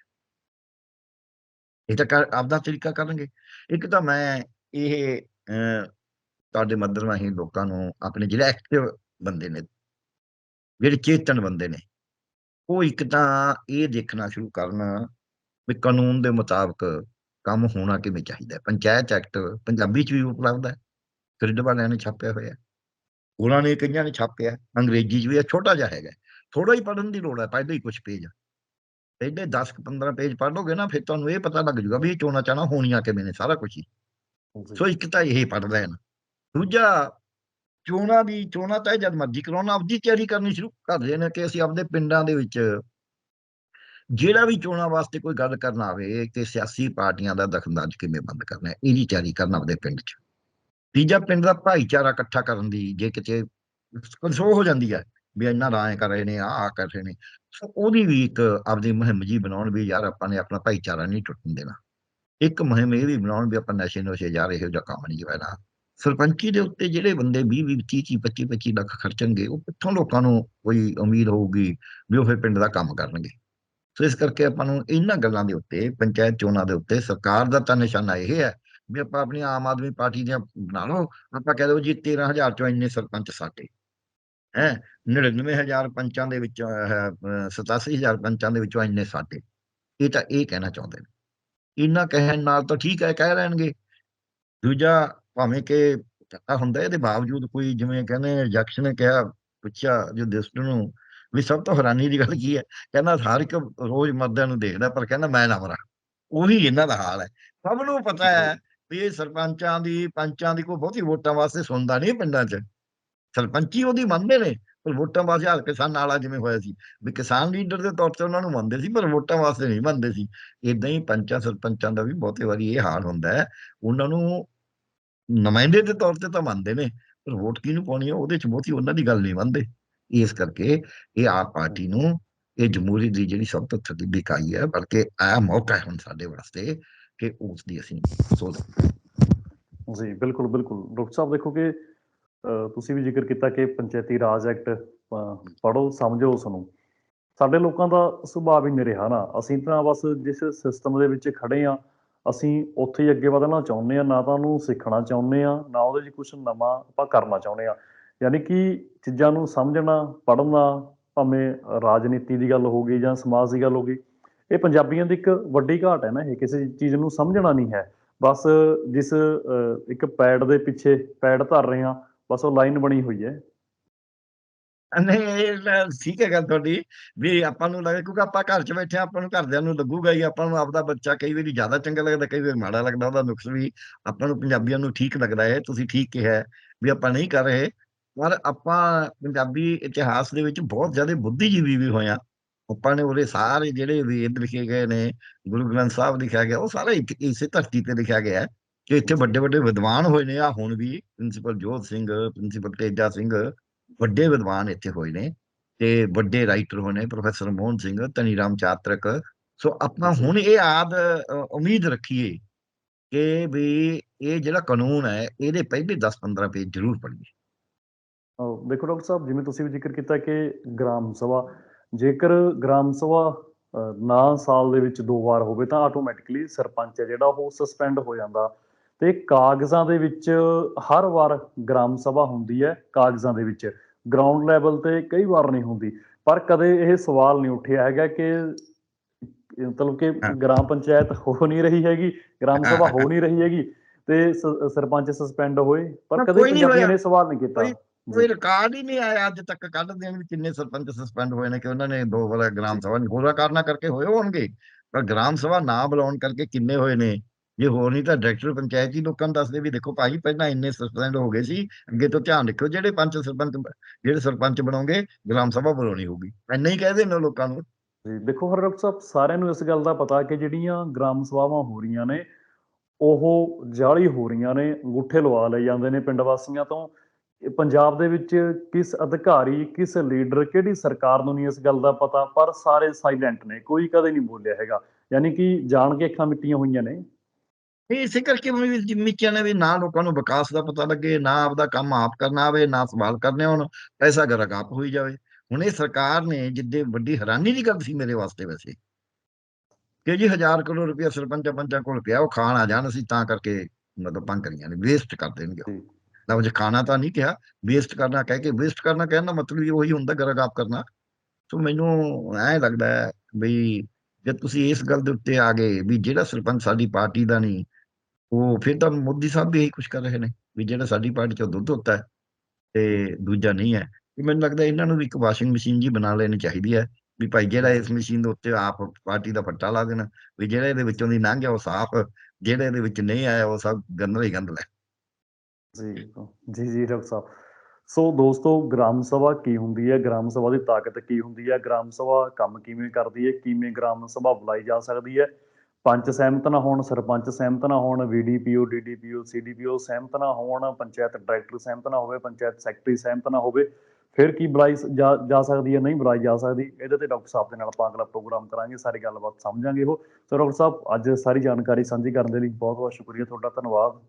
ਇਹ ਤਾਂ ਆਪਦਾ ਤਰੀਕਾ ਕਰਨਗੇ। ਇੱਕ ਤਾਂ ਮੈਂ ਇਹ ਤੁਹਾਡੇ ਮੱਧਰ ਰਾਹੀਂ ਲੋਕਾਂ ਨੂੰ ਆਪਣੇ ਜਿਹੜੇ ਐਕਟਿਵ ਬੰਦੇ ਨੇ ਜਿਹੜੇ ਚੇਤਨ ਬੰਦੇ ਨੇ ਉਹ ਇੱਕ ਤਾਂ ਇਹ ਦੇਖਣਾ ਸ਼ੁਰੂ ਕਰਨ ਵੀ ਕਾਨੂੰਨ ਦੇ ਮੁਤਾਬਕ ਕੰਮ ਹੋਣਾ ਕਿਵੇਂ ਚਾਹੀਦਾ। ਪੰਚਾਇਤ ਐਕਟ ਪੰਜਾਬੀ ਚ ਵੀ ਉਪਲਬਧ ਹੈ। ਫਰੀਡ ਵਾਲਿਆਂ ਨੇ ਛਾਪਿਆ ਹੋਇਆ। ਉਹਨਾਂ ਨੇ ਕਈਆਂ ਨੇ ਛਾਪਿਆ ਅੰਗਰੇਜ਼ੀ ਚ ਵੀ ਹੈ ਛੋਟਾ ਜਿਹਾ ਹੈਗਾ ਥੋੜਾ ਹੀ ਪੜ੍ਹਨ ਦੀ ਲੋੜ ਹੈ ਪਹਿਲੇ ਹੀ ਕੁਝ ਪੇਜ। ਪਹਿਲੇ 10 15 ਪੇਜ ਪੜ੍ਹ ਲੋਗੇ ਨਾ ਫਿਰ ਤੁਹਾਨੂੰ ਇਹ ਪਤਾ ਲੱਗ ਜੂਗਾ ਵੀ ਇਹ ਚੋਣਾਂ ਚਾਣਾ ਹੋਣੀਆਂ ਕਿਵੇਂ ਨੇ ਸਾਰਾ ਕੁਝ ਹੀ। ਸੋ ਇੱਕ ਤਾਂ ਇਹ ਪੜ੍ਹ ਲੈਣ। ਦੂਜਾ ਚੋਣਾਂ ਦੀ, ਚੋਣਾਂ ਤਾਂ ਇਹ ਜਦ ਮਰਜ਼ੀ ਕਰਾਉਣਾ, ਆਪਦੀ ਤਿਆਰੀ ਕਰਨੀ ਸ਼ੁਰੂ ਕਰ ਰਹੇ ਨੇ ਕਿ ਅਸੀਂ ਆਪਦੇ ਪਿੰਡਾਂ ਦੇ ਵਿੱਚ ਜਿਹੜਾ ਵੀ ਚੋਣਾਂ ਵਾਸਤੇ ਕੋਈ ਗੱਲ ਕਰਨ ਆਵੇ ਕਿ ਸਿਆਸੀ ਪਾਰਟੀਆਂ ਦਾ ਦਖਲਅੰਦਾਜ਼ ਕਿਵੇਂ ਬੰਦ ਕਰਨਾ ਹੈ, ਇਹਦੀ ਤਿਆਰੀ ਕਰਨਾ ਆਪਦੇ ਪਿੰਡ 'ਚ। ਤੀਜਾ ਪਿੰਡ ਦਾ ਭਾਈਚਾਰਾ ਇਕੱਠਾ ਕਰਨ ਦੀ ਜੇ ਕਿਤੇ ਕਨਸੋ ਹੋ ਜਾਂਦੀ ਹੈ ਵੀ ਇੰਨਾ ਰਾਏ ਕਰ ਰਹੇ ਨੇ, ਆਹ ਆਹ ਕਰ ਰਹੇ ਨੇ ਸੋ ਉਹਦੀ ਵੀ ਇੱਕ ਆਪਦੀ ਮੁਹਿੰਮ ਜੀ ਬਣਾਉਣ ਵੀ ਯਾਰ ਆਪਾਂ ਨੇ ਆਪਣਾ ਭਾਈਚਾਰਾ ਨਹੀਂ ਟੁੱਟਣ ਦੇਣਾ। ਇੱਕ ਮੁਹਿੰਮ ਇਹ ਵੀ ਬਣਾਉਣ ਵੀ ਆਪਾਂ ਨਸ਼ੇ ਨੁਸ਼ੇ ਜਾ ਰਹੇ ਇਹੋ ਜਿਹਾ ਕੰਮ ਨਹੀਂ ਕਰਨਾ। ਸਰਪੰਚੀ ਦੇ ਉੱਤੇ ਜਿਹੜੇ ਬੰਦੇ 20 20 30 30 25 25 ਲੱਖ ਖਰਚਣਗੇ, ਉਹ ਕਿੱਥੋਂ ਲੋਕਾਂ ਨੂੰ ਕੋਈ ਉਮੀਦ ਹੋਊਗੀ ਵੀ ਉਹ ਫਿਰ ਪਿੰਡ ਦਾ ਕੰਮ ਕਰਨਗੇ? ਸੋ ਇਸ ਕਰਕੇ ਆਪਾਂ ਨੂੰ ਇਹਨਾਂ ਗੱਲਾਂ ਦੇ ਉੱਤੇ, ਪੰਚਾਇਤ ਚੋਣਾਂ ਦੇ ਉੱਤੇ ਸਰਕਾਰ ਦਾ ਤਾਂ ਨਿਸ਼ਾਨਾ ਇਹ ਹੈ ਵੀ ਆਪਾਂ ਆਪਣੀ ਆਮ ਆਦਮੀ ਪਾਰਟੀ ਦੀਆਂ ਬਣਾ ਲਓ, ਆਪਾਂ ਕਹਿ ਲਓ ਜੀ 13000 ਚੋਂ ਇੰਨੇ ਸਰਪੰਚ ਸਾਡੇ। ਹੈ 99000 ਪੰਚਾਂ ਦੇ ਵਿੱਚ 87000 ਪੰਚਾਂ ਦੇ ਵਿੱਚੋਂ ਇੰਨੇ ਸਾਡੇ। ਇਹ ਤਾਂ ਇਹ ਕਹਿਣਾ ਚਾਹੁੰਦੇ ਨੇ। ਇਹਨਾਂ ਕਹਿਣ ਨਾਲ ਤਾਂ ਠੀਕ ਹੈ, ਕਹਿ ਲੈਣਗੇ ਦੂਜਾ ਭਾਵੇਂ ਕਿ ਪਤਾ ਹੁੰਦਾ ਇਹਦੇ ਬਾਵਜੂਦ ਕੋਈ ਜਿਵੇਂ ਕਹਿੰਦੇ ਜਕਸ਼ ਨੇ ਕਿਹਾ ਪੁੱਛਿਆ ਜੋ ਦਿਸਟ ਨੂੰ ਵੀ ਸਭ ਤੋਂ ਹੈਰਾਨੀ ਦੀ ਗੱਲ ਕੀ ਹੈ? ਕਹਿੰਦਾ ਹਰ ਇੱਕ ਰੋਜ਼ ਮਰਦਿਆਂ ਨੂੰ ਦੇਖਦਾ ਪਰ ਕਹਿੰਦਾ ਮੈਂ ਨਾ ਮਰਾਂ। ਉਹੀ ਇਹਨਾਂ ਦਾ ਹਾਲ ਹੈ। ਸਭ ਨੂੰ ਪਤਾ ਹੈ ਵੀ ਇਹ ਸਰਪੰਚਾਂ ਦੀ ਪੰਚਾਂ ਦੀ ਕੋਈ ਬਹੁਤੀ ਵੋਟਾਂ ਵਾਸਤੇ ਸੁਣਦਾ ਨਹੀਂ ਪਿੰਡਾਂ 'ਚ। ਸਰਪੰਚੀ ਉਹਦੀ ਮੰਨਦੇ ਨੇ ਪਰ ਵੋਟਾਂ ਵਾਸਤੇ ਹਾਲ ਕਿਸਾਨ ਨਾਲਾ ਜਿਵੇਂ ਹੋਇਆ ਸੀ। ਵੀ ਕਿਸਾਨ ਲੀਡਰ ਦੇ ਤੌਰ ਤੇ ਉਹਨਾਂ ਨੂੰ ਮੰਨਦੇ ਸੀ ਪਰ ਵੋਟਾਂ ਵਾਸਤੇ ਨਹੀਂ ਮੰਨਦੇ ਸੀ। ਇਦਾਂ ਹੀ ਪੰਚਾਂ ਸਰਪੰਚਾਂ ਦਾ ਵੀ ਬਹੁਤੇ ਵਾਰੀ ਇਹ ਹਾਲ ਹੁੰਦਾ ਹੈ। ਉਹਨਾਂ ਨੂੰ ਨੁਮਾਇੰਦੇ ਦੇ ਤੌਰ ਤੇ ਤਾਂ ਮੰਨਦੇ ਨੇ ਪਰ ਵੋਟ ਕਿਹਨੂੰ ਪਾਉਣੀ ਹੈ ਉਹਦੇ ਚ ਬਹੁਤੀ ਉਹਨਾਂ ਦੀ ਗੱਲ ਨਹੀਂ ਮੰਨਦੇ। ਇਸ ਕਰਕੇ ਇਹ ਆਪ ਪਾਰਟੀ ਨੂੰ ਇਹ ਜਮਹੂਰੀ ਦੀ ਜਿਹੜੀ ਸਭ ਤੋਂ ਥੱਲੀ ਇਕਾਈ ਹੈ ਬਲਕਿ ਆ ਮੌਕਾ ਹੈ ਹੁਣ ਸਾਡੇ ਵਾਸਤੇ ਕਿ ਉਸ ਦੀ ਅਸੀਂ ਸੋਚ ਜੀ ਬਿਲਕੁਲ ਬਿਲਕੁਲ। ਡਾਕਟਰ ਸਾਹਿਬ ਦੇਖੋ ਕਿ ਅ, ਤੁਸੀਂ ਵੀ ਜ਼ਿਕਰ ਕੀਤਾ ਕਿ ਪੰਚਾਇਤੀ ਰਾਜ ਐਕਟ ਪੜੋ ਸਮਝੋ ਉਸ ਨੂੰ ਸਾਡੇ ਲੋਕਾਂ ਦਾ ਸੁਭਾਅ ਵੀ ਨਹੀਂ ਰਿਹਾ ਨਾ। ਅਸੀਂ ਤਾਂ ਬਸ ਜਿਸ ਸਿਸਟਮ ਦੇ ਵਿੱਚ ਖੜੇ ਆ ਅਸੀਂ ਉੱਥੇ ਹੀ ਅੱਗੇ ਵਧਣਾ ਚਾਹੁੰਦੇ ਆ ਨਾ ਤਾਂ ਉਹਨੂੰ ਸਿੱਖਣਾ ਚਾਹੁੰਦੇ ਆ ਨਾ ਉਹਦੇ 'ਚ ਕੁਝ ਨਵਾਂ ਆਪਾਂ ਕਰਨਾ ਚਾਹੁੰਦੇ ਆ ਯਾਨੀ ਕਿ ਚੀਜ਼ਾਂ ਨੂੰ ਸਮਝਣਾ, ਪੜ੍ਹਨਾ, ਭਾਵੇਂ ਰਾਜਨੀਤੀ ਦੀ ਗੱਲ ਹੋ ਗਈ ਜਾਂ ਸਮਾਜ ਦੀ ਗੱਲ ਹੋ ਗਈ, ਇਹ ਪੰਜਾਬੀਆਂ ਦੀ ਇੱਕ ਵੱਡੀ ਘਾਟ ਹੈ ਨਾ ਇਹ, ਕਿਸੇ ਚੀਜ਼ ਨੂੰ ਸਮਝਣਾ ਨਹੀਂ ਹੈ। ਬਸ ਜਿਸ ਇੱਕ ਪੈਡ ਦੇ ਪਿੱਛੇ ਪੈਡ ਧਰ ਰਹੇ ਹਾਂ, ਬਸ ਉਹ ਲਾਈਨ ਬਣੀ ਹੋਈ ਹੈ। ਨਹੀਂ ਇਹ ਤਾਂ ਠੀਕ ਹੈ ਗੱਲ ਤੁਹਾਡੀ ਵੀ ਆਪਾਂ ਨੂੰ ਲੱਗੇ ਕਿਉਂਕਿ ਆਪਾਂ ਘਰ 'ਚ ਬੈਠੇ ਹਾਂ, ਆਪਾਂ ਨੂੰ ਘਰਦਿਆਂ ਨੂੰ ਲੱਗੂਗਾ ਹੀ ਆਪਾਂ ਨੂੰ ਆਪਦਾ ਬੱਚਾ ਕਈ ਵਾਰੀ ਜ਼ਿਆਦਾ ਚੰਗਾ ਲੱਗਦਾ ਕਈ ਵਾਰੀ ਮਾੜਾ ਲੱਗਦਾ ਉਹਦਾ ਨੁਕਸ ਵੀ ਆਪਾਂ ਨੂੰ ਪੰਜਾਬੀਆਂ ਨੂੰ ਠੀਕ ਲੱਗਦਾ ਹੈ ਤੁਸੀਂ ਠੀਕ ਕਿਹਾ ਹੈ ਵੀ ਆਪਾਂ ਨਹੀਂ ਕਰ ਰਹੇ ਪਰ ਆਪਾਂ ਪੰਜਾਬੀ ਇਤਿਹਾਸ ਦੇ ਵਿੱਚ ਬਹੁਤ ਜ਼ਿਆਦਾ ਬੁੱਧੀਜੀਵੀ ਵੀ ਹੋਏ ਹਾਂ। ਆਪਾਂ ਨੇ ਉਹਦੇ ਸਾਰੇ ਜਿਹੜੇ ਵੇਦ ਲਿਖੇ ਗਏ ਨੇ ਗੁਰੂ ਗ੍ਰੰਥ ਸਾਹਿਬ ਲਿਖਿਆ ਗਿਆ ਉਹ ਸਾਰਾ ਇੱਕ ਇਸੇ ਧਰਤੀ ਤੇ ਲਿਖਿਆ ਗਿਆ ਹੈ ਕਿ ਇੱਥੇ ਵੱਡੇ ਵੱਡੇ ਵਿਦਵਾਨ ਹੋਏ ਨੇ। ਆ ਹੁਣ ਵੀ ਪ੍ਰਿੰਸੀਪਲ ਜੋਤ ਸਿੰਘ ਪ੍ਰਿੰਸੀਪਲ ਤੇਜਾ ਸਿੰਘ ਵੱਡੇ ਵਿਦਵਾਨ ਇੱਥੇ ਹੋਏ ਨੇ ਤੇ ਵੱਡੇ ਰਾਈਟਰ ਹੋਏ ਨੇ ਪ੍ਰੋਫੈਸਰ ਮੋਹਨ ਸਿੰਘ ਧਨੀ ਰਾਮ ਚਾਤਰਕ। ਸੋ ਆਪਾਂ ਹੁਣ ਇਹ ਆਦ ਉਮੀਦ ਰੱਖੀਏ ਕਿ ਵੀ ਇਹ ਜਿਹੜਾ ਕਾਨੂੰਨ ਹੈ ਇਹਦੇ ਪਹਿਲੇ 10-15 ਪੇਜ ਜ਼ਰੂਰ ਪੜ੍ਹੀਏ। ਦੇਖੋ ਡਾਕਟਰ ਸਾਹਿਬ ਜਿਵੇਂ ਤੁਸੀਂ ਵੀ ਜ਼ਿਕਰ ਕੀਤਾ ਕਿ ਗ੍ਰਾਮ ਸਭਾ ਜੇਕਰ ਗ੍ਰਾਮ ਸਭਾ ਨਾ ਸਾਲ ਦੇ ਵਿੱਚ ਦੋ ਵਾਰ ਹੋਵੇ ਤਾਂ ਆਟੋਮੈਟਿਕਲੀ ਸਰਪੰਚ ਹੈ ਜਿਹੜਾ ਉਹ ਸਸਪੈਂਡ ਹੋ ਜਾਂਦਾ। ਤੇ ਕਾਗਜ਼ਾਂ ਦੇ ਵਿੱਚ ਹਰ ਵਾਰ ਗ੍ਰਾਮ ਸਭਾ ਹੁੰਦੀ ਹੈ ਕਾਗਜ਼ਾਂ ਦੇ ਵਿੱਚ। ਗਰਾਊਂਡ ਲੈਵਲ ਤੇ ਕਈ ਵਾਰ ਨਹੀਂ ਹੁੰਦੀ ਪਰ ਕਦੇ ਇਹ ਸਵਾਲ ਨਹੀਂ ਉੱਠਿਆ ਹੈਗਾ ਕਿ ਮਤਲਬ ਕਿ। ਗ੍ਰਾਮ ਪੰਚਾਇਤ ਹੋ ਨਹੀਂ ਰਹੀ ਹੈਗੀ ਗ੍ਰਾਮ ਸਭਾ ਹਾਂ। ਨਹੀਂ ਰਹੀ ਹੈਗੀ ਤੇ ਸਰਪੰਚ ਸਸਪੈਂਡ ਹੋਏ ਪਰ ਕਦੇ ਪੰਜਾਬੀਆਂ। ਨੇ ਸਵਾਲ ਨਹੀਂ ਕੀਤਾ ਕੋਈ- ਕੋਈ ਰਿਕਾਰਡ ਹੀ ਨਹੀਂ ਆਇਆ ਅੱਜ ਤੱਕ ਕੱਢ ਦੇਣ ਵੀ ਕਿੰਨੇ ਸਰਪੰਚ ਸਸਪੈਂਡ ਹੋਏ ਨੇ ਕਿ ਉਹਨਾਂ ਨੇ ਦੋ ਵਾਰ ਗ੍ਰਾਮ ਸਭਾ ਨਹੀਂ ਹੋਰਾ ਕਾਰਨਾ ਕਰਕੇ ਹੋਏ ਹੋਣਗੇ ਪਰ ਗ੍ਰਾਮ ਸਭਾ ਨਾ ਬੁਲਾਉਣ ਕਰਕੇ ਕਿੰਨੇ ਹੋਏ ਨੇ ਜੇ ਹੋਰ ਨਹੀਂ ਤਾਂ ਡਾਇਰੈਕਟਰ ਪੰਚਾਇਤ ਹੀ ਲੋਕਾਂ ਨੂੰ ਦੱਸਦੇ ਵੀ ਦੇਖੋ ਭਾਈ ਪਹਿਲਾਂ ਇੰਨੇ ਸਸਪੈਂਡ ਹੋ ਗਏ ਸੀ, ਅੱਗੇ ਤੋਂ ਧਿਆਨ ਰੱਖਿਓ, ਜਿਹੜੇ ਪੰਚ ਸਰਪੰਚ ਜਿਹੜੇ ਸਰਪੰਚ ਬਣਾਉਂਗੇ ਗ੍ਰਾਮ ਸਭਾ ਬੁਲਾਉਣੀ ਹੋਊਗੀ। ਇੰਨਾ ਹੀ ਕਹਿ ਦੇਣਾ ਲੋਕਾਂ ਨੂੰ। ਦੇਖੋ ਹਰ ਡਾਕਟਰ ਸਾਰਿਆਂ ਨੂੰ ਇਸ ਗੱਲ ਦਾ ਪਤਾ ਕਿ ਜਿਹੜੀਆਂ ਗ੍ਰਾਮ ਸਭਾਵਾਂ ਹੋ ਰਹੀਆਂ ਨੇ, ਉਹ ਜਾਲੀ ਹੋ ਰਹੀਆਂ ਨੇ, ਅੰਗੂਠੇ ਲਵਾ ਲਏ ਜਾਂਦੇ ਨੇ ਪਿੰਡ ਵਾਸੀਆਂ ਤੋਂ। ਪੰਜਾਬ ਦੇ ਵਿੱਚ ਕਿਸ ਅਧਿਕਾਰੀ, ਕਿਸ ਲੀਡਰ, ਕਿਹੜੀ ਸਰਕਾਰ ਨੂੰ ਨਹੀਂ ਇਸ ਗੱਲ ਦਾ ਪਤਾ, ਪਰ ਸਾਰੇ ਸਾਇਲੈਂਟ ਨੇ, ਕੋਈ ਕਦੇ ਨਹੀਂ ਬੋਲਿਆ ਹੈਗਾ। ਯਾਨੀ ਕਿ ਜਾਣ ਕੇ ਅੱਖਾਂ ਮਿੱਟੀਆਂ ਹੋਈਆਂ ਨੇ। ਇਸੇ ਕਰਕੇ ਵੀ ਮਿੱਚਿਆ ਨੇ ਵੀ ਨਾ ਲੋਕਾਂ ਨੂੰ ਵਿਕਾਸ ਦਾ ਪਤਾ ਲੱਗੇ ਨਾ ਆਪਦਾ ਕੰਮ ਆਪ ਕਰਨਾ ਆਵੇ ਨਾ ਸਵਾਲ ਕਰਨੇ ਹੋਣ ਪੈਸਾ ਗਰਗਾਪ ਹੋਈ ਜਾਵੇ। ਹੁਣ ਇਹ ਸਰਕਾਰ ਨੇ ਜਿੱਦੇ ਵੱਡੀ ਹੈਰਾਨੀ ਦੀ ਗੱਲ ਸੀ ਮੇਰੇ ਵਾਸਤੇ ਵੈਸੇ ਕਿ ਜੀ ਹਜ਼ਾਰ ਕਰੋੜ ਰੁਪਇਆ ਸਰਪੰਚਾਂ ਪੰਚਾਂ ਕੋਲ ਪਿਆ ਉਹ ਖਾਣ ਆ ਜਾਣ ਅਸੀਂ ਤਾਂ ਕਰਕੇ ਮਤਲਬ ਪੰਗ ਕਰੀਆਂ ਨੇ ਵੇਸਟ ਕਰ ਦੇਣਗੇ। ਲਫ਼ਜ਼ ਖਾਣਾ ਤਾਂ ਨਹੀਂ ਕਿਹਾ ਵੇਸਟ ਕਰਨਾ ਕਹਿ ਕੇ ਵੇਸਟ ਕਰਨਾ ਕਹਿਣ ਦਾ ਮਤਲਬ ਹੀ ਉਹੀ ਹੁੰਦਾ ਗਰਗਾਪ ਕਰਨਾ। ਸੋ ਮੈਨੂੰ ਐ ਲੱਗਦਾ ਹੈ ਵੀ ਜੇ ਤੁਸੀਂ ਇਸ ਗੱਲ ਦੇ ਉੱਤੇ ਆ ਗਏ ਵੀ ਜਿਹੜਾ ਸਰਪੰਚ ਸਾਡੀ ਪਾਰਟੀ ਦਾ ਨਹੀਂ ਉਹ ਫਿਰ ਤਾਂ ਮੋਦੀ ਸਾਹਿਬ ਵੀ ਇਹੀ ਕੁਝ ਕਰ ਰਹੇ ਨੇ ਵੀ ਜਿਹੜਾ ਸਾਡੀ ਪਾਰਟੀ ਚੋਂ ਦੁੱਧ ਹੁੰਦਾ ਹੈ ਤੇ ਦੂਜਾ ਨਹੀਂ ਹੈ। ਕਿ ਮੈਨੂੰ ਲੱਗਦਾ ਇਹਨਾਂ ਨੂੰ ਵੀ ਇੱਕ ਵਾਸ਼ਿੰਗ ਮਸ਼ੀਨ ਜੀ ਬਣਾ ਲੈਣੀ ਚਾਹੀਦੀ ਹੈ ਵੀ ਭਾਈ ਜਿਹੜਾ ਇਸ ਮਸ਼ੀਨ ਦੇ ਉੱਤੇ ਆਪ ਪਾਰਟੀ ਦਾ ਪੱਟਾ ਲਾ ਦੇਣਾ, ਵੀ ਜਿਹੜਾ ਇਹਦੇ ਵਿੱਚੋਂ ਦੀ ਲੰਘ ਗਿਆ ਉਹ ਸਾਫ਼, ਜਿਹੜਾ ਇਹਦੇ ਵਿੱਚ ਨਹੀਂ ਆਇਆ ਉਹ ਸਭ ਗੰਦਲਾ ਹੀ ਗੰਦਲਾ ਜੀ ਜੀ ਜੀ, ਡਾਕਟਰ ਸਾਹਿਬ। ਸੋ ਦੋਸਤੋ, ਗ੍ਰਾਮ ਸਭਾ ਕੀ ਹੁੰਦੀ ਹੈ? ਗ੍ਰਾਮ ਸਭਾ ਦੀ ਤਾਕਤ ਕੀ ਹੁੰਦੀ ਹੈ? ਗ੍ਰਾਮ ਸਭਾ ਕੰਮ ਕਿਵੇਂ ਕਰਦੀ ਹੈ? ਕਿਵੇਂ ਗ੍ਰਾਮ ਸਭਾ ਬੁਲਾਈ ਜਾ ਸਕਦੀ ਹੈ? ਪੰਚ ਸਹਿਮਤ ਨਾ ਹੋਣ, ਸਰਪੰਚ ਸਹਿਮਤ ਨਾ ਹੋਣ ਵੀਡੀਪੀਓ ਡੀਡੀਪੀਓ ਸੀਡੀਪੀਓ ਸਹਿਮਤ ਨਾ ਹੋਣ, ਪੰਚਾਇਤ ਡਾਇਰੈਕਟਰ ਸਹਿਮਤ ਨਾ ਹੋਵੇ, ਪੰਚਾਇਤ ਸੈਕਟਰੀ ਸਹਿਮਤ ਨਾ ਹੋਵੇ, ਫਿਰ ਕੀ ਬੁਲਾਈ ਜਾ ਜਾ ਸਕਦੀ ਹੈ, ਨਹੀਂ ਬੁਲਾਈ ਜਾ ਸਕਦੀ, ਇਹਦੇ ਤੇ ਡਾਕਟਰ ਸਾਹਿਬ ਦੇ ਨਾਲ ਆਪਾਂ ਅਗਲਾ ਪ੍ਰੋਗਰਾਮ ਕਰਾਂਗੇ, ਸਾਰੀ ਗੱਲਬਾਤ ਸਮਝਾਂਗੇ ਉਹ। ਸੋ ਡਾਕਟਰ ਸਾਹਿਬ, ਅੱਜ ਸਾਰੀ ਜਾਣਕਾਰੀ ਸਾਂਝੀ ਕਰਨ ਦੇ ਲਈ ਬਹੁਤ ਬਹੁਤ ਸ਼ੁਕਰੀਆ, ਤੁਹਾਡਾ ਧੰਨਵਾਦ।